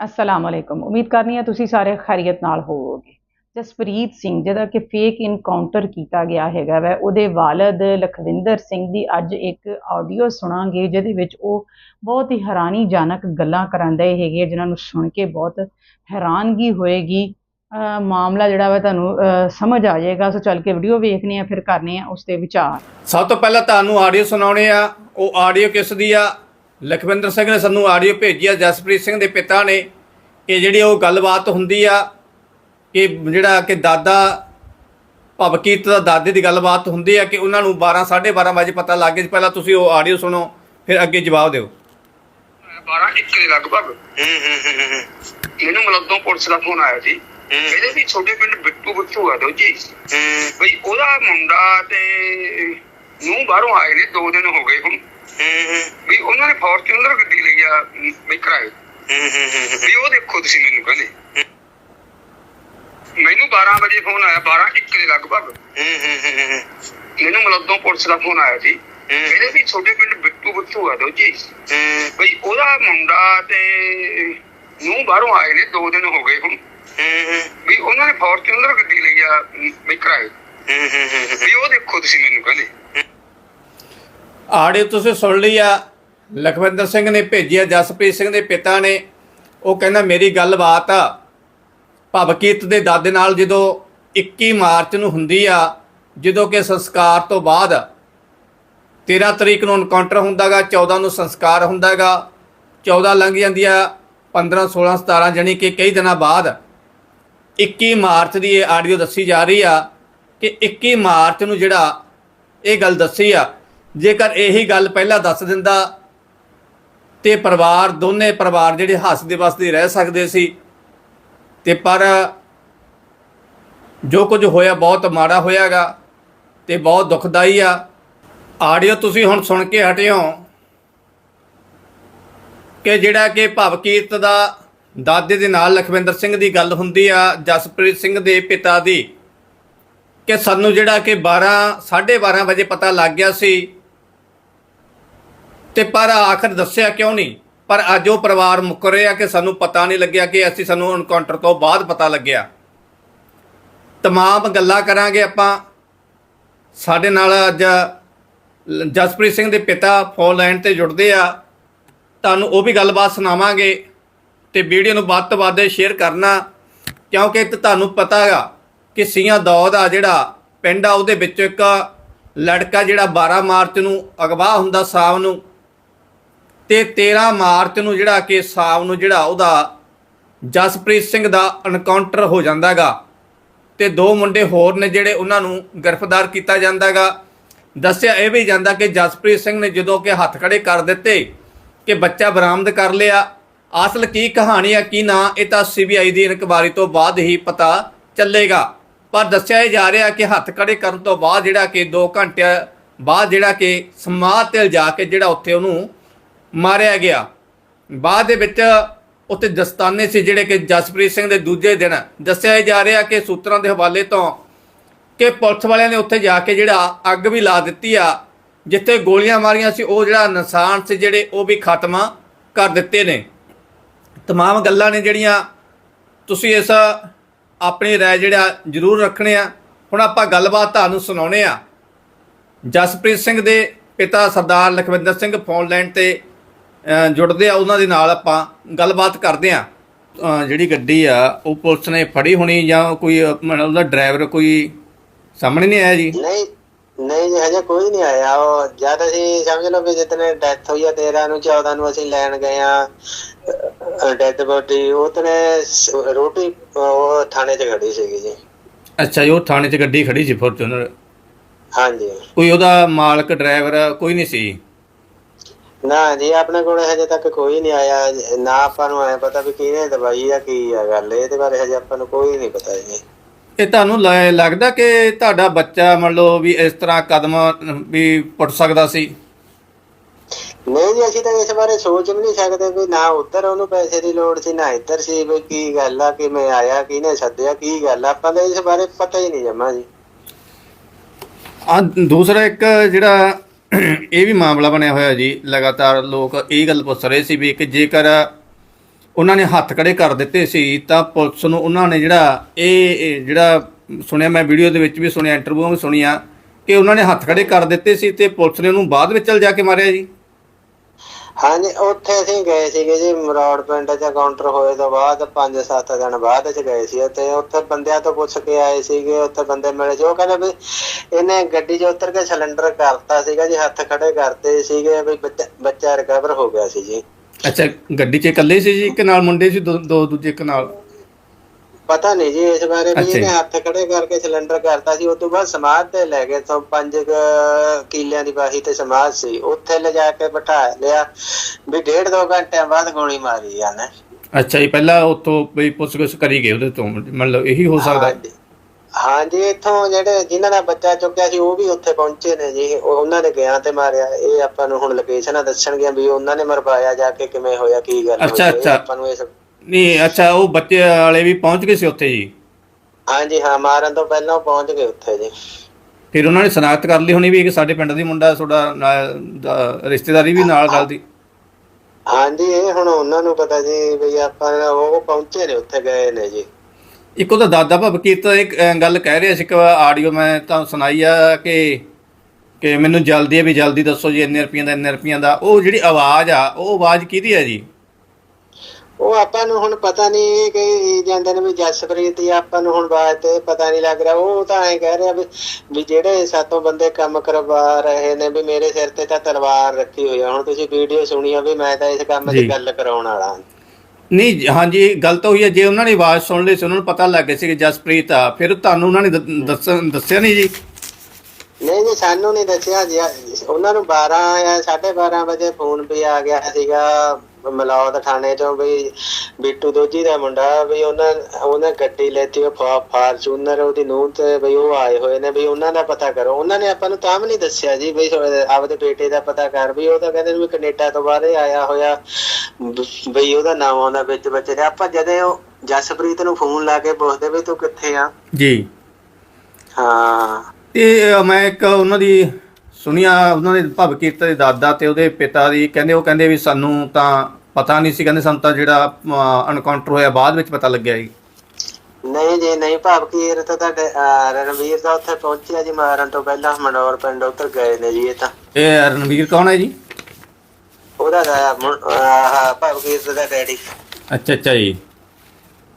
ਅਸਲਾਮ ਅਲੈਕੁਮ ਉਮੀਦ ਕਰਨੀ ਹੈ ਤੁਸੀਂ ਸਾਰੇ ਖੈਰੀਅਤ ਨਾਲ ਹੋਵੋਗੇ। ਜਸਪ੍ਰੀਤ ਸਿੰਘ ਜਿਹਦਾ ਕਿ ਫੇਕ ਇਨਕਾਊਂਟਰ ਕੀਤਾ ਗਿਆ ਹੈਗਾ ਵੈ ਉਹਦੇ ਵਾਲਦ ਲਖਵਿੰਦਰ ਸਿੰਘ ਦੀ ਅੱਜ ਇੱਕ ਆਡੀਓ ਸੁਣਾਂਗੇ ਜਿਹਦੇ ਵਿੱਚ ਉਹ ਬਹੁਤ ਹੀ ਹੈਰਾਨੀਜਨਕ ਗੱਲਾਂ ਕਰਾਂਦੇ ਹੈਗੇ ਆ, ਜਿਨ੍ਹਾਂ ਨੂੰ ਸੁਣ ਕੇ ਬਹੁਤ ਹੈਰਾਨਗੀ ਹੋਏਗੀ। ਮਾਮਲਾ ਜਿਹੜਾ ਵਾ ਤੁਹਾਨੂੰ ਸਮਝ ਆ ਜਾਏਗਾ। ਸੋ ਚੱਲ ਕੇ ਵੀਡੀਓ ਵੇਖਨੇ ਆ ਫਿਰ ਕਰਨੇ ਆ ਉਸ ਤੇ ਵਿਚਾਰ। ਸਭ ਤੋਂ ਪਹਿਲਾਂ ਤੁਹਾਨੂੰ ਆਡੀਓ ਸੁਣਾਉਣੇ ਆ। ਉਹ ਆਡੀਓ ਕਿਸ ਦੀ ਆ? ਲਖਵਿੰਦਰ ਸਿੰਘ ਨੇ ਸਾਨੂੰ ਆਡੀਓ ਭੇਜੀ ਆ ਜਸਪ੍ਰੀਤ ਸਿੰਘ ਦੇ ਪਿਤਾ ਨੇ ਕਿ ਜਿਹੜੀ ਉਹ ਗੱਲਬਾਤ ਹੁੰਦੀ ਆ ਕਿ ਜਿਹੜਾ ਕਿ ਦਾਦਾ ਭਵਕੀਤ ਦਾ ਦਾਦੇ ਦੀ ਗੱਲਬਾਤ ਹੁੰਦੀ ਆ ਕਿ ਉਹਨਾਂ ਨੂੰ 12 12:30 ਵਜੇ ਪਤਾ ਲੱਗ ਗਿਆ। ਪਹਿਲਾਂ ਤੁਸੀਂ ਉਹ ਆਡੀਓ ਸੁਣੋ ਫਿਰ ਅੱਗੇ ਜਵਾਬ ਦਿਓ। 12 ਇੱਕ ਦੇ ਲਗਭਗ। ਮੈਨੂੰ ਮਲੱਦੋਂ ਪੁਲਿਸ ਦਾ ਫੋਨ ਆਇਆ ਸੀ। ਇਹਦੇ ਵੀ ਛੋਟੇ ਪਿੰਡ ਬਿੱਟੂ ਬਿੱਟੂ ਆ ਦੋ ਜੀ। ਬਈ ਉਹਦਾ ਮੁੰਡਾ ਤੇ ਨੂੰ ਬਾਹਰੋਂ ਆਏ ਨੇ ਦੋ ਦਿਨ ਹੋ ਗਏ ਹੁਣ। ਵੀ ਉਹਨਾਂ ਨੇ ਫੋਰਚੂਨਰ ਗੱਡੀ ਲਈ ਆ ਵੀ ਕਿਰਾਏ। ਵੀ ਉਹ ਦੇਖੋ ਤੁਸੀਂ ਮੈਨੂੰ ਕਹਿੰਦੇ। ਮੈਨੂੰ 12 ਵਜੇ ਫੋਨ ਆਇਆ 12 ਇੱਕ ਦੇ ਲਗਭਗ। ਮੈਨੂੰ ਮਲੱਦੋਂ ਪੁਲਿਸ ਦਾ ਫੋਨ ਆਇਆ ਸੀ। ਇਹਦੇ ਵੀ ਛੋਟੇ ਪਿੰਡ ਬਿੱਟੂ ਬਿੱਟੂ ਆ ਦੋ ਜੀ ਬਈ ਉਹਦਾ ਮੁੰਡਾ ਤੇ ਨੂੰ ਬਾਹਰੋਂ ਆਏ ਨੇ ਦੋ ਦਿਨ ਹੋ ਗਏ ਹੁਣ। ਵੀ ਉਹਨਾਂ ਨੇ ਫੋਰਚੂਨਰ ਗੱਡੀ ਲਈ ਆ ਵੀ ਕਿਰਾਏ। ਵੀ ਉਹ ਦੇਖੋ ਤੁਸੀਂ ਮੈਨੂੰ ਕਹਿੰਦੇ। ਆਡੀਓ ਤੁਸੀਂ ਸੁਣ ਲਈ ਆ। ਲਖਵਿੰਦਰ ਸਿੰਘ ਨੇ ਭੇਜਿਆ, ਜਸਪ੍ਰੀਤ ਸਿੰਘ ਦੇ ਪਿਤਾ ਨੇ। ਉਹ ਕਹਿੰਦਾ, ਮੇਰੀ ਗੱਲਬਾਤ ਆ। ਭਵਕੀਤ ਦੇ ਦਾਦੇ ਨਾਲ ਜਦੋਂ 21 ਮਾਰਚ ਨੂੰ ਹੁੰਦੀ ਆ, ਜਦੋਂ ਕਿ ਸੰਸਕਾਰ ਤੋਂ ਬਾਅਦ 13 ਤਰੀਕ ਨੂੰ ਐਨਕਾਊਂਟਰ ਹੁੰਦਾਗਾ 14 ਨੂੰ ਸੰਸਕਾਰ ਹੁੰਦਾਗਾ। 14 ਲੰਘ ਜਾਂਦੀ ਆ 15 16 17 ਜਾਣੀ ਕਿ ਕਈ ਦਿਨਾਂ ਬਾਅਦ 21 ਮਾਰਚ ਦੀ ਇਹ ਆਡੀਓ ਦੱਸੀ ਜਾ ਰਹੀ ਆ ਕਿ 21 ਮਾਰਚ ਨੂੰ ਜਿਹੜਾ ਇਹ ਗੱਲ ਦੱਸੀ ਆ ਜੇਕਰ ਇਹੀ ਗੱਲ ਪਹਿਲਾਂ ਦੱਸ ਦਿੰਦਾ ਤੇ ਪਰਿਵਾਰ, ਦੋਨੇ ਪਰਿਵਾਰ ਜਿਹੜੇ ਹੱਸਦੇ ਵਸਦੇ ਰਹਿ ਸਕਦੇ ਸੀ, ਤੇ ਪਰ ਜੋ ਕੁਝ ਹੋਇਆ, ਬਹੁਤ ਮਾੜਾ ਹੋਇਆਗਾ ਤੇ ਬਹੁਤ ਦੁਖਦਾਈ ਆ। ਆਡੀਓ ਤੁਸੀਂ ਹੁਣ ਸੁਣ ਕੇ ਹਟਿਓ ਕਿ ਜਿਹੜਾ ਕਿ ਭਵਕੀਰਤ ਦਾ ਦਾਦੇ ਦੇ ਨਾਲ ਲਖਵਿੰਦਰ ਸਿੰਘ ਦੀ ਗੱਲ ਹੁੰਦੀ ਆ, ਜਸਪ੍ਰੀਤ ਸਿੰਘ ਦੇ ਪਿਤਾ ਦੀ, ਕਿ ਸਾਨੂੰ ਜਿਹੜਾ ਕਿ 12 12:30 ਵਜੇ ਪਤਾ ਲੱਗ ਗਿਆ ਸੀ ਤੇ ਪਰ ਆਖਰ ਦੱਸਿਆ ਕਿਉਂ ਨਹੀਂ? ਪਰ ਅੱਜ ਉਹ ਪਰਿਵਾਰ ਮੁੱਕਰ ਰਿਹਾ ਕਿ ਸਾਨੂੰ ਪਤਾ ਨਹੀਂ ਲੱਗਿਆ ਕਿ ਅਸੀਂ ਸਾਨੂੰ ਐਨਕਾਊਂਟਰ ਤੋਂ ਬਾਅਦ ਪਤਾ ਲੱਗਿਆ। ਤਮਾਮ ਗੱਲਾਂ ਕਰਾਂਗੇ ਆਪਾਂ। ਸਾਡੇ ਨਾਲ ਅੱਜ ਜਸਪ੍ਰੀਤ ਸਿੰਘ ਦੇ ਪਿਤਾ ਫੋਨ ਲਾਈਨ ਤੇ ਜੁੜਦੇ ਆ। ਤੁਹਾਨੂੰ ਉਹ ਵੀ ਗੱਲਬਾਤ ਸੁਣਾਵਾਂਗੇ ਤੇ ਵੀਡੀਓ ਨੂੰ ਵੱਧ ਤੋਂ ਵੱਧ ਸ਼ੇਅਰ ਕਰਨਾ, ਕਿਉਂਕਿ ਤੁਹਾਨੂੰ ਪਤਾ ਹੈਗਾ ਕਿ ਸੀਆਂ ਦੌਦ ਆ ਜਿਹੜਾ, ਪਿੰਡ ਆ ਉਹਦੇ ਵਿੱਚੋਂ ਇੱਕ ਲੜਕਾ ਜਿਹੜਾ 12 ਮਾਰਚ ਨੂੰ ਅਗਵਾ ਹੁੰਦਾ ਸ਼ਾਮ ਨੂੰ ਤੇ 13 ਮਾਰਚ ਨੂੰ ਜਿਹੜਾ ਕਿ ਸਾਵ ਨੂੰ ਜਿਹੜਾ ਉਹਦਾ ਜਸਪ੍ਰੀਤ ਸਿੰਘ ਦਾ ਐਨਕਾਊਂਟਰ ਹੋ ਜਾਂਦਾਗਾ। ਤੇ ਦੋ ਮੁੰਡੇ ਹੋਰ ਨੇ ਜਿਹੜੇ ਉਹਨਾਂ ਨੂੰ ਗ੍ਰਿਫਤਾਰ ਕੀਤਾ ਜਾਂਦਾਗਾ। ਦੱਸਿਆ ਇਹ ਵੀ ਜਾਂਦਾ ਕਿ ਜਸਪ੍ਰੀਤ ਸਿੰਘ ਨੇ ਜਦੋਂ ਕਿ ਹੱਥ ਖੜੇ ਕਰ ਦਿੱਤੇ ਕਿ ਬੱਚਾ ਬਰਾਮਦ ਕਰ ਲਿਆ। ਅਸਲ ਕੀ ਕਹਾਣੀ ਆ, ਕੀ ਨਾ, ਇਹ ਤਾਂ ਸੀਬੀਆਈ ਦੀ ਇਨਕੁਆਰੀ ਤੋਂ ਬਾਅਦ ਹੀ ਪਤਾ ਚੱਲੇਗਾ। ਪਰ ਦੱਸਿਆ ਇਹ ਜਾ ਰਿਹਾ ਕਿ ਹੱਥ ਖੜੇ ਕਰਨ ਤੋਂ ਬਾਅਦ ਜਿਹੜਾ ਕਿ 2 ਘੰਟੇ ਬਾਅਦ ਜਿਹੜਾ ਕਿ ਸਮਾਧ ਤੇ ਜਾ ਕੇ ਜਿਹੜਾ ਉੱਥੇ ਉਹਨੂੰ ਮਾਰਿਆ ਗਿਆ। ਬਾਅਦ ਦੇ ਵਿੱਚ ਉੱਥੇ ਦਸਤਾਨੇ ਸੀ ਜਿਹੜੇ ਕਿ ਜਸਪ੍ਰੀਤ ਸਿੰਘ ਦੇ ਦੂਜੇ ਦਿਨ ਦੱਸਿਆ ਇਹ ਜਾ ਰਿਹਾ ਕਿ ਸੂਤਰਾਂ ਦੇ ਹਵਾਲੇ ਤੋਂ ਕਿ ਪੁਲਿਸ ਵਾਲਿਆਂ ਨੇ ਉੱਥੇ ਜਾ ਕੇ ਜਿਹੜਾ ਅੱਗ ਵੀ ਲਾ ਦਿੱਤੀ ਆ, ਜਿੱਥੇ ਗੋਲੀਆਂ ਮਾਰੀਆਂ ਸੀ, ਉਹ ਜਿਹੜਾ ਨਿਸ਼ਾਨ ਸੀ ਜਿਹੜੇ ਉਹ ਵੀ ਖਤਮ ਕਰ ਦਿੱਤੇ ਨੇ। ਤਮਾਮ ਗੱਲਾਂ ਨੇ ਜਿਹੜੀਆਂ ਤੁਸੀਂ ਇਸ ਆਪਣੀ ਰਾਏ ਜਿਹੜਾ ਜ਼ਰੂਰ ਰੱਖਣੇ ਆ। ਹੁਣ ਆਪਾਂ ਗੱਲਬਾਤ ਤੁਹਾਨੂੰ ਸੁਣਾਉਣੇ ਆ। ਜਸਪ੍ਰੀਤ ਸਿੰਘ ਦੇ ਪਿਤਾ ਸਰਦਾਰ ਲਖਵਿੰਦਰ ਸਿੰਘ ਫੋਨ ਲਾਈਨ ਤੇ ਜੁੜਦੇ ਆ ਉਹਨਾਂ ਦੇ ਨਾਲ ਆਪਾਂ ਗੱਲਬਾਤ ਕਰਦੇ ਆ। ਜਿਹੜੀ ਗੱਡੀ ਆ ਉਹ ਪੁਲਿਸ ਨੇ ਫੜੀ ਹੋਣੀ ਜਾਂ ਕੋਈ ਉਹਦਾ ਡਰਾਈਵਰ ਕੋਈ ਸਾਹਮਣੇ ਨਹੀਂ ਆਇਆ ਜੀ? ਨਹੀਂ ਨਹੀਂ ਜੀ ਹਜੇ ਕੋਈ ਨਹੀਂ ਆਇਆ। ਉਹ ਜਦ ਅਸੀਂ ਸਮਝ ਲਓ ਵੀ ਜਿਤਨੇ ਡੈਥ ਹੋਈ ਆ 13 ਨੂੰ 14 ਨੂੰ ਅਸੀਂ ਲੈਣ ਗਏ ਆ ਡੈਥ ਬੋਡੀ ਉਤਨੇ ਸ- ਰੋਟੀ ਉਹ ਥਾਣੇ 'ਚ ਖੜੀ ਸੀਗੀ ਜੀ। ਅੱਛਾ ਜੀ ਉਹ ਥਾਣੇ 'ਚ ਗੱਡੀ ਖੜੀ ਸੀ ਫੋਰਚੂਨਰ ਹਾਂਜੀ। ਕੋਈ ਉਹਦਾ ਮਾਲਕ ਡਰਾਈਵਰ ਕੋਈ ਨਹੀਂ ਸੀ? ਨਾ ਜੀ ਆਪਣੇ ਕੋਲ ਹਜੇ ਤੱਕ ਕੋਈ ਨਹੀਂ ਆਇਆ। ਨਾ ਆਪਾਂ ਨੂੰ ਐ ਪਤਾ ਵੀ ਕਿਹਨੇ ਦਵਾਈ ਆ ਕੀ ਆ ਗੱਲ। ਇਹਦੇ ਬਾਰੇ ਹਜੇ ਆਪਾਂ ਨੂੰ ਕੋਈ ਨਹੀਂ ਪਤਾ ਜੀ। ਇਹ ਤੁਹਾਨੂੰ ਲ- ਲੱਗਦਾ ਕਿ ਤੁਹਾਡਾ ਬੱਚਾ ਮੰਨ ਲਓ ਵੀ ਇਸ ਤਰ੍ਹਾਂ ਕਦਮ ਵੀ ਪੁੱਟ ਸਕਦਾ ਸੀ? ਨਹੀਂ ਜੀ ਅਸੀਂ ਤਾਂ ਇਸ ਬਾਰੇ ਸੋਚ ਵੀ ਨਹੀਂ ਸਕਦੇ ਵੀ ਨਾ ਉੱਧਰ ਉਹਨੂੰ ਪੈਸੇ ਦੀ ਲੋੜ ਸੀ ਨਾ ਇੱਧਰ ਸੀ ਵੀ ਕੀ ਗੱਲ ਆ ਕਿ ਮੈਂ ਆਇਆ ਕਿਹਨੇ ਸੱਦਿਆ ਕੀ ਗੱਲ ਆ। ਆਪਾਂ ਤਾਂ ਇਸ ਬਾਰੇ ਪਤਾ ਹੀ ਨਹੀਂ ਜਮਾ ਜੀ। ਆ ਦੂਸਰਾ ਇੱਕ ਜਿਹੜਾ ਇਹ ਵੀ ਮਾਮਲਾ ਬਣਿਆ ਹੋਇਆ ਜੀ। ਲਗਾਤਾਰ ਲੋਕ ਇਹ ਗੱਲ ਪੁੱਛ ਰਹੇ ਸੀ ਵੀ ਕਿ ਜੇਕਰ ਉਹਨਾਂ ਨੇ ਹੱਥ ਖੜੇ ਕਰ ਦਿੱਤੇ ਸੀ, ਤਾਂ ਪੁਲਿਸ ਨੂੰ ਉਹਨਾਂ ਨੇ ਜਿਹੜਾ ਇਹ ਜਿਹੜਾ ਸੁਣਿਆ ਮੈਂ ਵੀਡੀਓ ਦੇ ਵਿੱਚ ਵੀ ਸੁਣਿਆ, ਇੰਟਰਵਿਊ ਵੀ ਸੁਣੀਆਂ, ਕਿ ਉਹਨਾਂ ਨੇ ਹੱਥ ਖੜੇ ਕਰ ਦਿੱਤੇ ਸੀ ਤੇ ਪੁਲਿਸ ਨੇ ਉਹਨੂੰ ਬਾਅਦ ਵਿੱਚ ਚਲ ਜਾ ਕੇ ਮਾਰਿਆ ਜੀ। ਹਾਂਜੀ, ਉੱਥੇ ਅਸੀਂ ਗਏ ਸੀਗੇ ਜੀ, ਮਰੋੜ ਪਿੰਡ 'ਚ ਕਾਊਂਟਰ ਹੋਏ ਤੋਂ ਬਾਅਦ 5-7 ਦਿਨ ਬਾਅਦ 'ਚ ਗਏ ਸੀ ਤੇ ਉੱਥੇ ਬੰਦਿਆਂ ਤੋਂ ਪੁੱਛ ਕੇ ਆਏ ਸੀਗੇ, ਉੱਥੇ ਬੰਦੇ ਮਿਲੇ ਜੋ ਕਹਿੰਦੇ ਵੀ ਇਹਨੇ ਗੱਡੀ 'ਚ ਉਤਰ ਕੇ ਸਿਲੰਡਰ ਕਰਤਾ ਸੀਗਾ ਜੀ, ਹੱਥ ਖੜੇ ਕਰਤੇ ਸੀਗੇ ਵੀ ਬੱਚਾ ਰਿਕਵਰ ਹੋ ਗਿਆ ਸੀ ਜੀ। ਅੱਛਾ, ਗੱਡੀ 'ਚ ਇਕੱਲੇ ਸੀ ਜੀ ਇੱਕ ਨਾਲ ਮੁੰਡੇ ਸੀ, ਦੋ ਦੋ ਦੂਜੇ ਇੱਕ ਨਾਲ? ਪਤਾ ਨਹੀਂ ਜੀ ਇਸ ਬਾਰੇ ਵੀ ਇਹਨੇ ਜੀ। ਹੱਥ ਖੜੇ ਕਰਕੇ ਸਿਲੰਡਰ ਕਰਤਾ ਸੀ ਉਸ ਤੋਂ ਬਾਅਦ ਸਮਾਧ ਤੇ ਲੈ ਗਏ ਤੋਂ ਪੰਜ ਕਿੱਲਿਆਂ ਦੀ ਬਾਹੀ ਤੇ ਸਮਾਧ ਸੀ ਉੱਥੇ ਲਿਜਾ ਕੇ ਬਿਠਾ ਲਿਆ ਵੀ ਡੇਢ ਦੋ ਘੰਟਿਆਂ ਬਾਅਦ ਗੋਲੀ ਮਾਰੀ ਜਾਨੇ ਅੱਛਾ ਜੀ ਪਹਿਲਾਂ ਉੱਥੋਂ ਵੀ ਪੁੱਛਗਿੱਛ ਕਰੀ ਗਏ ਉਹਦੇ ਤੋਂ ਮਤਲਬ ਇਹੀ ਹੋ ਸਕਦਾ ਹਾਂਜੀ। ਹਾਂਜੀ ਇੱਥੋਂ ਜਿਹੜੇ ਜਿਨ੍ਹਾਂ ਦਾ ਬੱਚਾ ਚੁੱਕਿਆ ਸੀ ਉਹ ਵੀ ਉੱਥੇ ਪਹੁੰਚੇ ਨੇ ਜੀ ਉਹ- ਉਹਨਾਂ ਨੇ ਗਿਆ ਤੇ ਮਾਰਿਆ ਇਹ ਆਪਾਂ ਨੂੰ ਹੁਣ ਲੋਕੇਸ਼ਨਾਂ ਦੱਸਣਗੇ ਵੀ ਉਹਨਾਂ ਨੇ ਮਰਵਾਇਆ ਜਾ ਕੇ ਕਿਵੇਂ ਹੋਇਆ ਕੀ ਗੱਲ ਹੋਈ, ਇਹ। ਆਪਾਂ ਨੂੰ ਇਸ ਨਹੀਂ ਅੱਛਾ ਉਹ ਬੱਚੇ ਵਾਲੇ ਵੀ ਪਹੁੰਚ ਗਏ ਸੀ ਉੱਥੇ ਜੀ? ਹਾਂਜੀ ਹਾਂ ਮਾਰਨ ਤੋਂ ਪਹਿਲਾਂ ਪਹੁੰਚ ਗਏ ਉੱਥੇ ਜੀ। ਫਿਰ ਉਹਨਾਂ ਨੇ ਸ਼ਨਾਖਤ ਕਰ ਲਈ ਹੋਣੀ ਵੀ ਕਿ ਸਾਡੇ ਪਿੰਡ ਦੀ ਮੁੰਡਾ ਤੁਹਾਡਾ ਨਾਲ ਦਾ ਰਿਸ਼ਤੇਦਾਰੀ ਵੀ ਨਾਲ ਗੱਲ ਦੀ? ਹਾਂਜੀ ਇਹ ਹੁਣ ਉਹਨਾਂ ਨੂੰ ਪਤਾ ਜੀ ਵੀ ਆਪਾਂ ਉਹ ਪਹੁੰਚੇ ਨੇ ਉੱਥੇ ਗਏ ਨੇ ਜੀ। ਇੱਕ ਉਹਦਾ ਦਾਦਾ ਭਵਕੀਰਤ ਇੱਕ ਗੱਲ ਕਹਿ ਰਿਹਾ ਸੀ ਇੱਕ ਆਡੀਓ ਮੈਂ ਤਾਂ ਸੁਣਾਈ ਆ ਕਿ ਕਿ ਮੈਨੂੰ ਜਲਦੀ ਹੈ ਵੀ ਜਲਦੀ ਦੱਸੋ ਜੀ ਇੰਨੇ ਰੁਪਈਆਂ ਦਾ ਇੰਨੇ ਰੁਪਈਆਂ ਦਾ। ਉਹ ਜਿਹੜੀ ਆਵਾਜ਼ ਆ ਉਹ ਆਵਾਜ਼ ਕਿਹਦੀ ਹੈ ਜੀ? ਉਹ ਆਪਾਂ ਨੂੰ ਹੁਣ ਪਤਾ ਨਹੀਂ ਕਿ ਜਾਂਦੇ ਨੇ ਵੀ ਜਸਪ੍ਰੀਤ ਹੀ ਆਪਾਂ ਨੂੰ ਹੁਣ ਬਾਤ ਤੇ ਪਤਾ ਨਹੀਂ ਲੱਗ ਰਿਹਾ। ਉਹ ਤਾਂ ਐਂ ਕਹਿ ਰਿਹਾ ਵੀ ਜਿਹੜੇ ਸਾਤੋਂ ਬੰਦੇ ਕੰਮ ਕਰਵਾ ਰਹੇ ਨੇ ਵੀ ਮੇਰੇ ਸਿਰ ਤੇ ਤਾਂ ਤਲਵਾਰ ਰੱਖੀ ਹੋਈ ਆ। ਹੁਣ ਤੁਸੀਂ ਵੀਡੀਓ ਸੁਣੀ ਆ ਵੀ ਮੈਂ ਤਾਂ ਇਸ ਕੰਮ ਜੀ। ਦੀ ਗੱਲ ਕਰਾਉਣ ਵਾਲਾ। ਹਾਂ। ਨਹੀਂ ਹਾਂਜੀ ਗੱਲ ਤਾਂ ਹੋਈ ਹੈ ਜੇ ਉਹਨਾਂ ਨੇ ਆਵਾਜ਼ ਸੁਣ ਲਈ ਸੀ ਉਹਨਾਂ ਨੂੰ ਪਤਾ ਲੱਗ ਗਿਆ ਸੀ ਕਿ ਜਸਪ੍ਰੀਤ ਆ। ਫਿਰ ਤੁਹਾਨੂੰ ਉਹਨਾਂ ਨੇ ਦੱਸਿਆ ਨਹੀਂ ਜੀ? ਨਹੀਂ ਜੀ ਸਾਨੂੰ ਨਹੀਂ ਦੱਸਿਆ। ਜੀ ਉਹਨਾਂ ਨੂੰ 12 ਜਾਂ 12:30 ਵਜੇ ਫੋਨ ਵੀ ਆ ਗਿਆ ਸੀਗਾ। ਮਲੌਦ ਥਾਣੇ ਚੋਂ ਵੀ ਬਿੱਟੂ ਦੋਜੀ ਦਾ ਮੁੰਡਾ ਵੀ ਉਹਨਾਂ ਉਹਨਾਂ ਗੱਡੀ ਲੈਤੀ ਉਹ ਫਾਰਚੂਨਰ ਉਹਦੀ ਨੂੰਹ ਤੇ ਵੀ ਉਹ ਆਏ ਹੋਏ ਨੇ ਵੀ ਉਹਨਾਂ ਦਾ ਪਤਾ ਕਰੋ। ਉਹਨਾਂ ਨੇ ਆਪਾਂ ਨੂੰ ਤਾਂ ਵੀ ਨਹੀਂ ਦੱਸਿਆ ਜੀ ਵੀ ਆਪਦੇ ਬੇਟੇ ਦਾ ਪਤਾ ਕਰ ਵੀ ਉਹ ਤਾਂ ਕਹਿੰਦੇ ਨੇ ਵੀ ਕੈਨੇਡਾ ਤੋਂ ਬਾਹਰ ਆਇਆ ਹੋਇਆ ਵੀ ਉਹਦਾ ਨਾਮ ਆਉਂਦਾ ਵਿੱਚ ਬੱਚੇ ਦੇ ਆਪਾਂ ਜਦੋਂ ਉਹ ਜਸਪ੍ਰੀਤ ਨੂੰ ਫੋਨ ਲਾ ਕੇ ਪੁੱਛਦੇ ਵੀ ਤੂੰ ਕਿੱਥੇ ਆ? ਜੀ। ਹਾਂ। ਤੇ ਮੈਂ ਇੱਕ ਉਹਨਾਂ ਦੀ ਸੁਣਿਆ ਉਹਨਾਂ ਦੇ ਭਵਕੀਰਤ ਦੇ ਦਾਦਾ ਤੇ ਉਹਦੇ ਪਿਤਾ ਦੀ ਕਹਿੰਦੇ ਉਹ ਕਹਿੰਦੇ ਵੀ ਸਾਨੂੰ ਤਾਂ ਪਤਾ ਨਹੀਂ ਸੀ ਕਹਿੰਦੇ ਸਾਨੂੰ ਤਾਂ ਜਿਹੜਾ ਅਨਕਾਊਂਟਰ ਹੋਇਆ ਬਾਅਦ ਵਿੱਚ ਪਤਾ ਲੱਗਿਆ ਜੀ। ਨਹੀਂ ਜੀ ਨਹੀਂ ਭਾਵਕੀਰ ਤਾਂ ਤੁਹਾਡੇ ਅਹ, ਰਣਵੀਰ ਦਾ ਉੱਥੇ ਪਹੁੰਚਿਆ ਜੀ ਮਾਰਨ ਤੋਂ ਪਹਿਲਾਂ ਮਨੌਰ ਪਿੰਡ ਉੱਧਰ ਗਏ ਨੇ ਜੀ ਇਹ ਤਾਂ। ਇਹ ਰਣਵੀਰ ਕੌਣ ਹੈ ਜੀ? ਉਹਦਾ ਆਹ, ਭਾਵਕੀਰ ਦਾ ਡੈਡੀ। ਅੱਛਾ ਅੱਛਾ ਜੀ।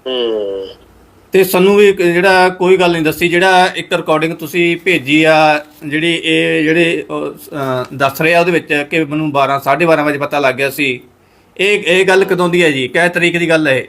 ਹੂੰ। ਤੇ ਸਾਨੂੰ ਵੀ ਇੱਕ ਜਿਹੜਾ ਕੋਈ ਗੱਲ ਨਹੀਂ ਦੱਸੀ, ਜਿਹੜਾ ਇੱਕ ਰਿਕਾਰਡਿੰਗ ਤੁਸੀਂ ਭੇਜੀ ਆ, ਜਿਹੜੀ ਇਹ ਜਿਹੜੇ ਦੱਸ ਰਿਹਾ ਉਹਦੇ ਵਿੱਚ ਕਿ ਮੈਨੂੰ 12 12:30 ਵਜੇ ਪਤਾ ਲੱਗ ਗਿਆ ਸੀ। ਇਹ ਇਹ ਗੱਲ ਕਦੋਂ ਦੀ ਹੈ ਜੀ? ਕਿਹ ਤਰੀਕ ਦੀ ਗੱਲ ਹੈ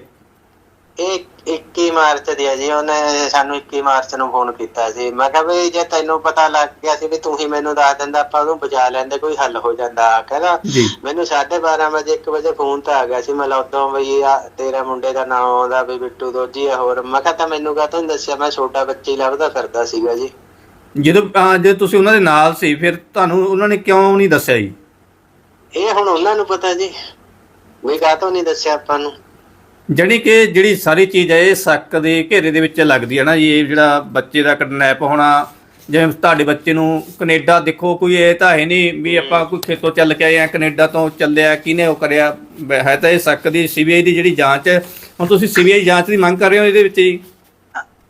ਇਹ? ਇਹ 21 ਮਾਰਚ ਦੀ ਆ ਜੀ ਉਹਨੇ ਸਾਨੂੰ 21 ਮਾਰਚ ਨੂੰ ਫੋਨ ਕੀਤਾ ਸੀ। ਮੈਂ ਕਿਹਾ ਵੀ ਜੇ ਤੈਨੂੰ ਪਤਾ ਲੱਗ ਗਿਆ ਸੀ ਵੀ ਤੂੰ ਹੀ ਮੈਨੂੰ ਦੱਸ ਦਿੰਦਾ ਆਪਾਂ ਉਹਨੂੰ ਬਚਾ ਲੈਂਦੇ ਕੋਈ ਹੱਲ ਹੋ ਜਾਂਦਾ ਕਹਿੰਦਾ ਮੈਨੂੰ 12:30 ਵਜੇ 1 ਵਜੇ ਫੋਨ ਤਾਂ ਆ ਗਿਆ ਸੀ। ਮੈਂ ਉਦੋਂ ਵੀ ਆ ਤੇਰਾ ਮੁੰਡੇ ਦਾ ਨਾਮ ਆਉਂਦਾ ਵੀ ਬਿੱਟੂ ਦੋਜੀ ਆ ਹੋਰ। ਮੈਂ ਕਿਹਾ ਤਾਂ ਮੈਨੂੰ ਕਾ ਨਹੀਂ ਦੱਸਿਆ? ਮੈਂ ਛੋਟਾ ਬੱਚੀ ਲੱਭਦਾ ਫਿਰਦਾ ਸੀਗਾ ਜੀ। ਜਦੋਂ ਜੇ ਤੁਸੀਂ ਉਹਨਾਂ ਦੇ ਨਾਲ ਸੀ ਫਿਰ ਤੁਹਾਨੂੰ ਉਹਨਾਂ ਨੇ ਕਿਉਂ ਨਹੀਂ ਦੱਸਿਆ ਜੀ? ਇਹ ਹੁਣ ਉਹਨਾਂ ਨੂੰ ਪਤਾ ਜੀ। ਵੀ ਕਾਹਤੋਂ ਨਹੀਂ ਦੱਸਿਆ ਆਪਾਂ ਨੂੰ। ਜਾਣੀ ਕਿ ਜਿਹੜੀ ਸਾਰੀ ਚੀਜ਼ ਹੈ ਇਹ ਸ਼ੱਕ ਦੇ ਘੇਰੇ ਦੇ ਵਿੱਚ ਲੱਗਦੀ ਹੈ ਨਾ ਜੀ ਇਹ ਜਿਹੜਾ ਬੱਚੇ ਦਾ ਕਿਡਨੈਪ ਹੋਣਾ ਜਿਵੇਂ ਤੁਹਾਡੇ ਬੱਚੇ ਨੂੰ ਕੈਨੇਡਾ ਦੇਖੋ ਕੋਈ ਇਹ ਤਾਂ ਹੈ ਨਹੀਂ ਵੀ ਆਪਾਂ ਕੋਈ ਖੇਤੋਂ ਚੱਲ ਕੇ ਆਏ ਆ ਕੈਨੇਡਾ ਤੋਂ ਚੱਲਿਆ ਕਿਹਨੇ ਉਹ ਕਰਿਆ? ਹੈ ਤਾਂ ਇਹ ਸ਼ੱਕ ਦੀ ਸੀਬੀਆਈ ਦੀ ਜਿਹੜੀ ਜਾਂਚ ਹੈ। ਹੁਣ ਤੁਸੀਂ ਸੀਬੀਆਈ ਜਾਂਚ ਦੀ ਮੰਗ ਕਰ ਰਹੇ ਹੋ ਇਹਦੇ ਵਿੱਚ ਜੀ?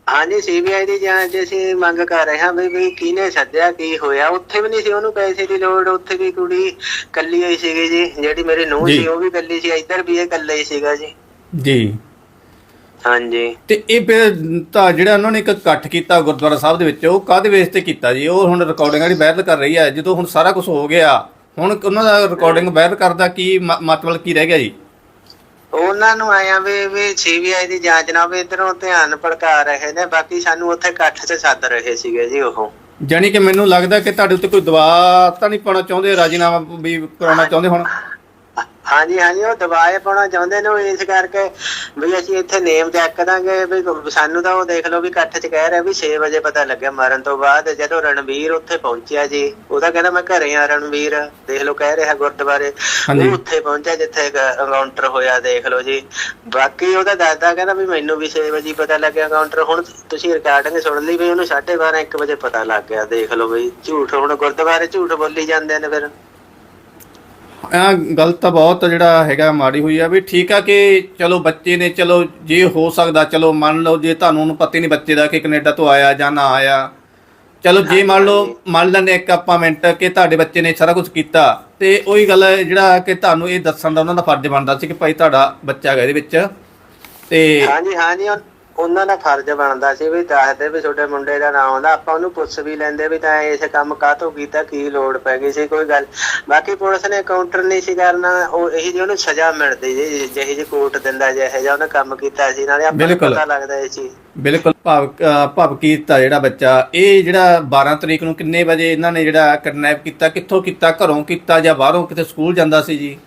ਹਾਂਜੀ ਸੀਬੀਆਈ ਦੀ ਜਾਂਚ ਅਸੀਂ ਮੰਗ ਕਰ ਰਹੇ ਹਾਂ ਵੀ ਵੀ ਕਿਹਨੇ ਸੱਦਿਆ ਕੀ ਹੋਇਆ? ਉੱਥੇ ਵੀ ਨਹੀਂ ਸੀ ਉਹਨੂੰ ਪੈਸੇ ਦੀ ਲੋੜ ਉੱਥੇ ਵੀ ਕੁੜੀ ਕੱਲੀ ਹੋਈ ਸੀਗੀ ਜੀ ਜਿਹੜੀ ਮੇਰੀ ਨੂੰਹ ਜੀ। ਸੀ ਉਹ ਵੀ ਕੱਲੀ ਸੀ ਇੱਧਰ ਵੀ ਇਹ ਕੱਲਾ ਹੀ ਸੀਗਾ ਜੀ। ਜੀ। ਹਾਂਜੀ। ਤੇ ਇਹ ਫਿਰ ਤਾਂ ਜਿਹੜਾ ਉਹਨਾਂ ਨੇ ਇੱਕ ਇਕੱਠ ਕੀਤਾ ਗੁਰਦੁਆਰਾ ਸਾਹਿਬ ਦੇ ਵਿੱਚ ਉਹ ਕਾਹਦੇ ਵੇਸ ਤੇ ਕੀਤਾ ਜੀ? ਉਹ ਹੁਣ ਰਿਕਾਰਡਿੰਗ ਜਿਹੜੀ ਵਾਇਰਲ ਕਰ ਰਹੀ ਹੈ ਜਦੋਂ ਹੁਣ ਸਾਰਾ ਕੁਝ ਹੋ ਗਿਆ ਹੁਣ ਉਹਨਾਂ ਦਾ ਰਿਕਾਰਡਿੰਗ ਵਾਇਰਲ ਕਰਦਾ ਕੀ ਮ- ਮਤਲਬ ਕੀ ਰਹਿ ਗਿਆ ਜੀ? ਉਹਨਾਂ ਨੂੰ ਆਇਆ ਵੀ ਵੀ ਸੀਬੀਆਈ ਦੀ ਜਾਂਚ ਨਾ ਵੀ ਇਧਰੋਂ ਧਿਆਨ ਭੜਕਾ ਰਹੇ ਨੇ ਬਾਕੀ ਸਾਨੂੰ ਉੱਥੇ ਇਕੱਠ 'ਚ ਸੱਦ ਰਹੇ ਸੀਗੇ ਜੀ ਉਹ। ਜਾਣੀ ਕਿ ਮੈਨੂੰ ਲੱਗਦਾ ਕਿ ਤੁਹਾਡੇ ਉੱਤੇ ਕੋਈ ਦਬਾਅ ਤਾਂ ਨਹੀਂ ਪਾਉਣਾ ਚਾਹੁੰਦੇ ਰਾਜੀਨਾਮਾ ਵੀ ਕਰਾਉਣਾ ਚਾਹੁੰਦੇ ਹੁਣ? ਹਾਂਜੀ ਹਾਂਜੀ ਉਹ ਦਬਾਏ ਪਾਉਣਾ ਚਾਹੁੰਦੇ ਨੇ ਉਹ ਇਸ ਕਰਕੇ ਵੀ ਅਸੀਂ ਇੱਥੇ ਨੇਮ ਚੈੱਕ ਦਾਂਗੇ ਵੀ ਸਾਨੂੰ ਤਾਂ ਉਹ ਦੇਖ ਲਓ ਵੀ ਇਕੱਠ 'ਚ ਕਹਿ ਰਿਹਾ ਵੀ 6 ਵਜੇ ਪਤਾ ਲੱਗਿਆ ਮਰਨ ਤੋਂ ਬਾਅਦ ਜਦੋਂ ਰਣਵੀਰ ਉੱਥੇ ਪਹੁੰਚਿਆ ਜੀ ਉਹਦਾ ਕਹਿੰਦਾ ਮੈਂ ਘਰੇ ਆ ਰਣਵੀਰ ਦੇਖ ਲਓ ਕਹਿ ਰਿਹਾ ਗੁਰਦੁਆਰੇ। ਉਹ ਉੱਥੇ ਪਹੁੰਚਿਆ ਜਿੱਥੇ ਕਾਊਂਟਰ ਹੋਇਆ ਦੇਖ ਲਓ ਜੀ ਬਾਕੀ ਉਹਦਾ ਦਾਦਾ ਕਹਿੰਦਾ ਵੀ ਮੈਨੂੰ ਵੀ 6 ਵਜੇ ਪਤਾ ਲੱਗਿਆ ਕਾਊਂਟਰ ਹੁਣ ਤੁਸੀਂ ਰਿਕਾਰਡਿੰਗ ਸੁਣ ਲਈ ਵੀ ਉਹਨੂੰ 12:30 1 ਵਜੇ ਪਤਾ ਲੱਗ ਗਿਆ ਦੇਖ ਲਓ ਬਈ ਝੂਠ ਹੁਣ ਗੁਰਦੁਆਰੇ ਝੂਠ ਬੋਲੀ ਜਾਂਦੇ ਨੇ ਫਿਰ ਆ ਗੱਲ ਤਾਂ ਬਹੁਤ ਜਿਹੜਾ ਹੈਗਾ ਮਾੜੀ ਹੋਈ ਆ ਵੀ ਠੀਕ ਆ ਕਿ ਚਲੋ ਬੱਚੇ ਨੇ, ਚਲੋ ਜੇ ਹੋ ਸਕਦਾ, ਚਲੋ ਮੰਨ ਲਓ ਜੇ ਤੁਹਾਨੂੰ ਉਹਨੂੰ ਪਤਾ ਹੀ ਨਹੀਂ ਬੱਚੇ ਦਾ ਕਿ ਕੈਨੇਡਾ ਤੋਂ ਆਇਆ ਜਾਂ ਨਾ ਆਇਆ। ਚਲੋ ਜੇ ਮੰਨ ਲਓ, ਮੰਨ ਲੈਂਦੇ ਇੱਕ ਆਪਾਂ ਮਿੰਟ ਕਿ ਤੁਹਾਡੇ ਬੱਚੇ ਨੇ ਸਾਰਾ ਕੁਝ ਕੀਤਾ ਤੇ ਉਹੀ ਗੱਲ ਹੈ ਜਿਹੜਾ ਕਿ ਤੁਹਾਨੂੰ ਇਹ ਦੱਸਣ ਦਾ ਉਹਨਾਂ ਦਾ ਫਰਜ਼ ਬਣਦਾ ਸੀ ਕਿ ਭਾਈ ਤੁਹਾਡਾ ਬੱਚਾ ਹੈਗਾ ਇਹਦੇ ਵਿੱਚ ਤੇ ਹਾਂਜੀ ਹਾਂਜੀ ਉਹਨਾਂ ਦਾ ਫਰਜ਼ ਬਣਦਾ ਸੀ ਵੀ ਦੱਸਦੇ ਵੀ ਤੁਹਾਡੇ ਮੁੰਡੇ ਦਾ ਨਾਮ ਆਉਂਦਾ ਆਪਾਂ ਉਹਨੂੰ ਪੁੱਛ ਵੀ ਲੈਂਦੇ ਵੀ ਤਾਂ ਇਸ ਕੰਮ ਕਾਹਤੋਂ ਕੀਤਾ ਕੀ ਲੋੜ ਪੈ ਗਈ ਸੀ ਕੋਈ ਗੱਲ। ਬਾਕੀ ਪੁਲਿਸ ਨੇ ਕਾਊਂਟਰ ਨਹੀਂ ਸੀ ਕਰਨਾ ਉਹ ਇਹੀ ਜਿਹੀ ਉਹਨੂੰ ਸਜ਼ਾ ਮਿਲਦੀ ਜੀ ਜਿਹੀ ਜਿਹੀ ਕੋਰਟ ਦਿੰਦਾ ਜਿਹੇ ਜਿਹਾ ਉਹਨੇ ਕੰਮ ਕੀਤਾ ਸੀ ਨਾਲੇ ਆਪਾਂ ਨੂੰ। ਪਤਾ ਲੱਗਦਾ ਇਹ ਚੀਜ਼। ਬਿਲਕੁਲ ਭਾਵ ਅ, ਭਵਕੀਰਤ ਆ ਜਿਹੜਾ ਬੱਚਾ ਇਹ ਜਿਹੜਾ 12 ਤਰੀਕ ਨੂੰ ਕਿੰਨੇ ਵਜੇ ਇਹਨਾਂ ਨੇ ਜਿਹੜਾ ਕਿਡਨੈਪ ਕੀਤਾ ਕਿੱਥੋਂ ਕੀਤਾ ਘਰੋਂ ਕੀਤਾ ਜਾਂ ਬਾਹਰੋਂ ਕਿਤੇ ਸਕੂਲ ਜਾਂਦਾ ਸੀ ਜੀ?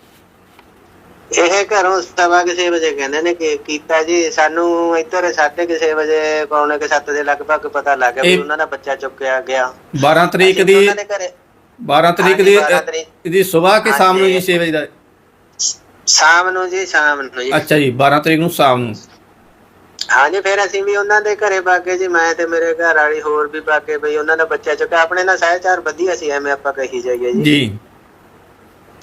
ਇਹ ਘਰੋਂ ਸਵਾ ਕਿਸੇ ਵਜੇ ਕਹਿੰਦੇ ਨੇ ਕਿ ਕੀਤਾ ਜੀ ਸਾਨੂੰ ਇੱਧਰ ਸਾਢੇ ਕਿਸੇ ਵਜੇ ਪੌਣੇ ਕਿ 7 ਦੇ ਲਗਭਗ ਪਤਾ ਲੱਗ ਗਿਆ ਵੀ ਉਹਨਾਂ ਦਾ ਬੱਚਾ ਚੁੱਕਿਆ ਗਿਆ। 12 ਤਰੀਕ ਦੀ ਉਹਨਾਂ ਦੇ ਘਰੇ 12 ਤਰੀਕ ਦੀ 12 ਤਰੀਕ। ਇਹਦੀ ਸਵੇਰ ਕੇ ਸ਼ਾਮ ਨੂੰ ਜੀ ਹਾਂਜੀ। 6 ਵਜੇ ਦਾ। ਸ਼ਾਮ ਨੂੰ ਜੀ ਸ਼ਾਮ ਨੂੰ ਜੀ। ਅੱਛਾ ਜੀ 12 ਤਰੀਕ ਨੂੰ ਸ਼ਾਮ ਨੂੰ। ਹਾਂਜੀ ਫਿਰ ਅਸੀਂ ਵੀ ਉਹਨਾਂ ਦੇ ਘਰੇ ਬਾਗੇ ਜੀ ਮੈਂ ਤੇ ਮੇਰੇ ਘਰ ਵਾਲੀ ਹੋਰ ਵੀ ਬਾਗੇ ਬਈ ਉਹਨਾਂ ਦਾ ਬੱਚਾ ਚੁੱਕਾ ਆਪਣੇ ਨਾਲ ਸਹਿਚਾਰ ਵਧੀਆ ਸੀ ਐਵੇਂ ਆਪਾਂ ਕਹੀ ਜਾਈਏ ਜੀ। ਜੀ।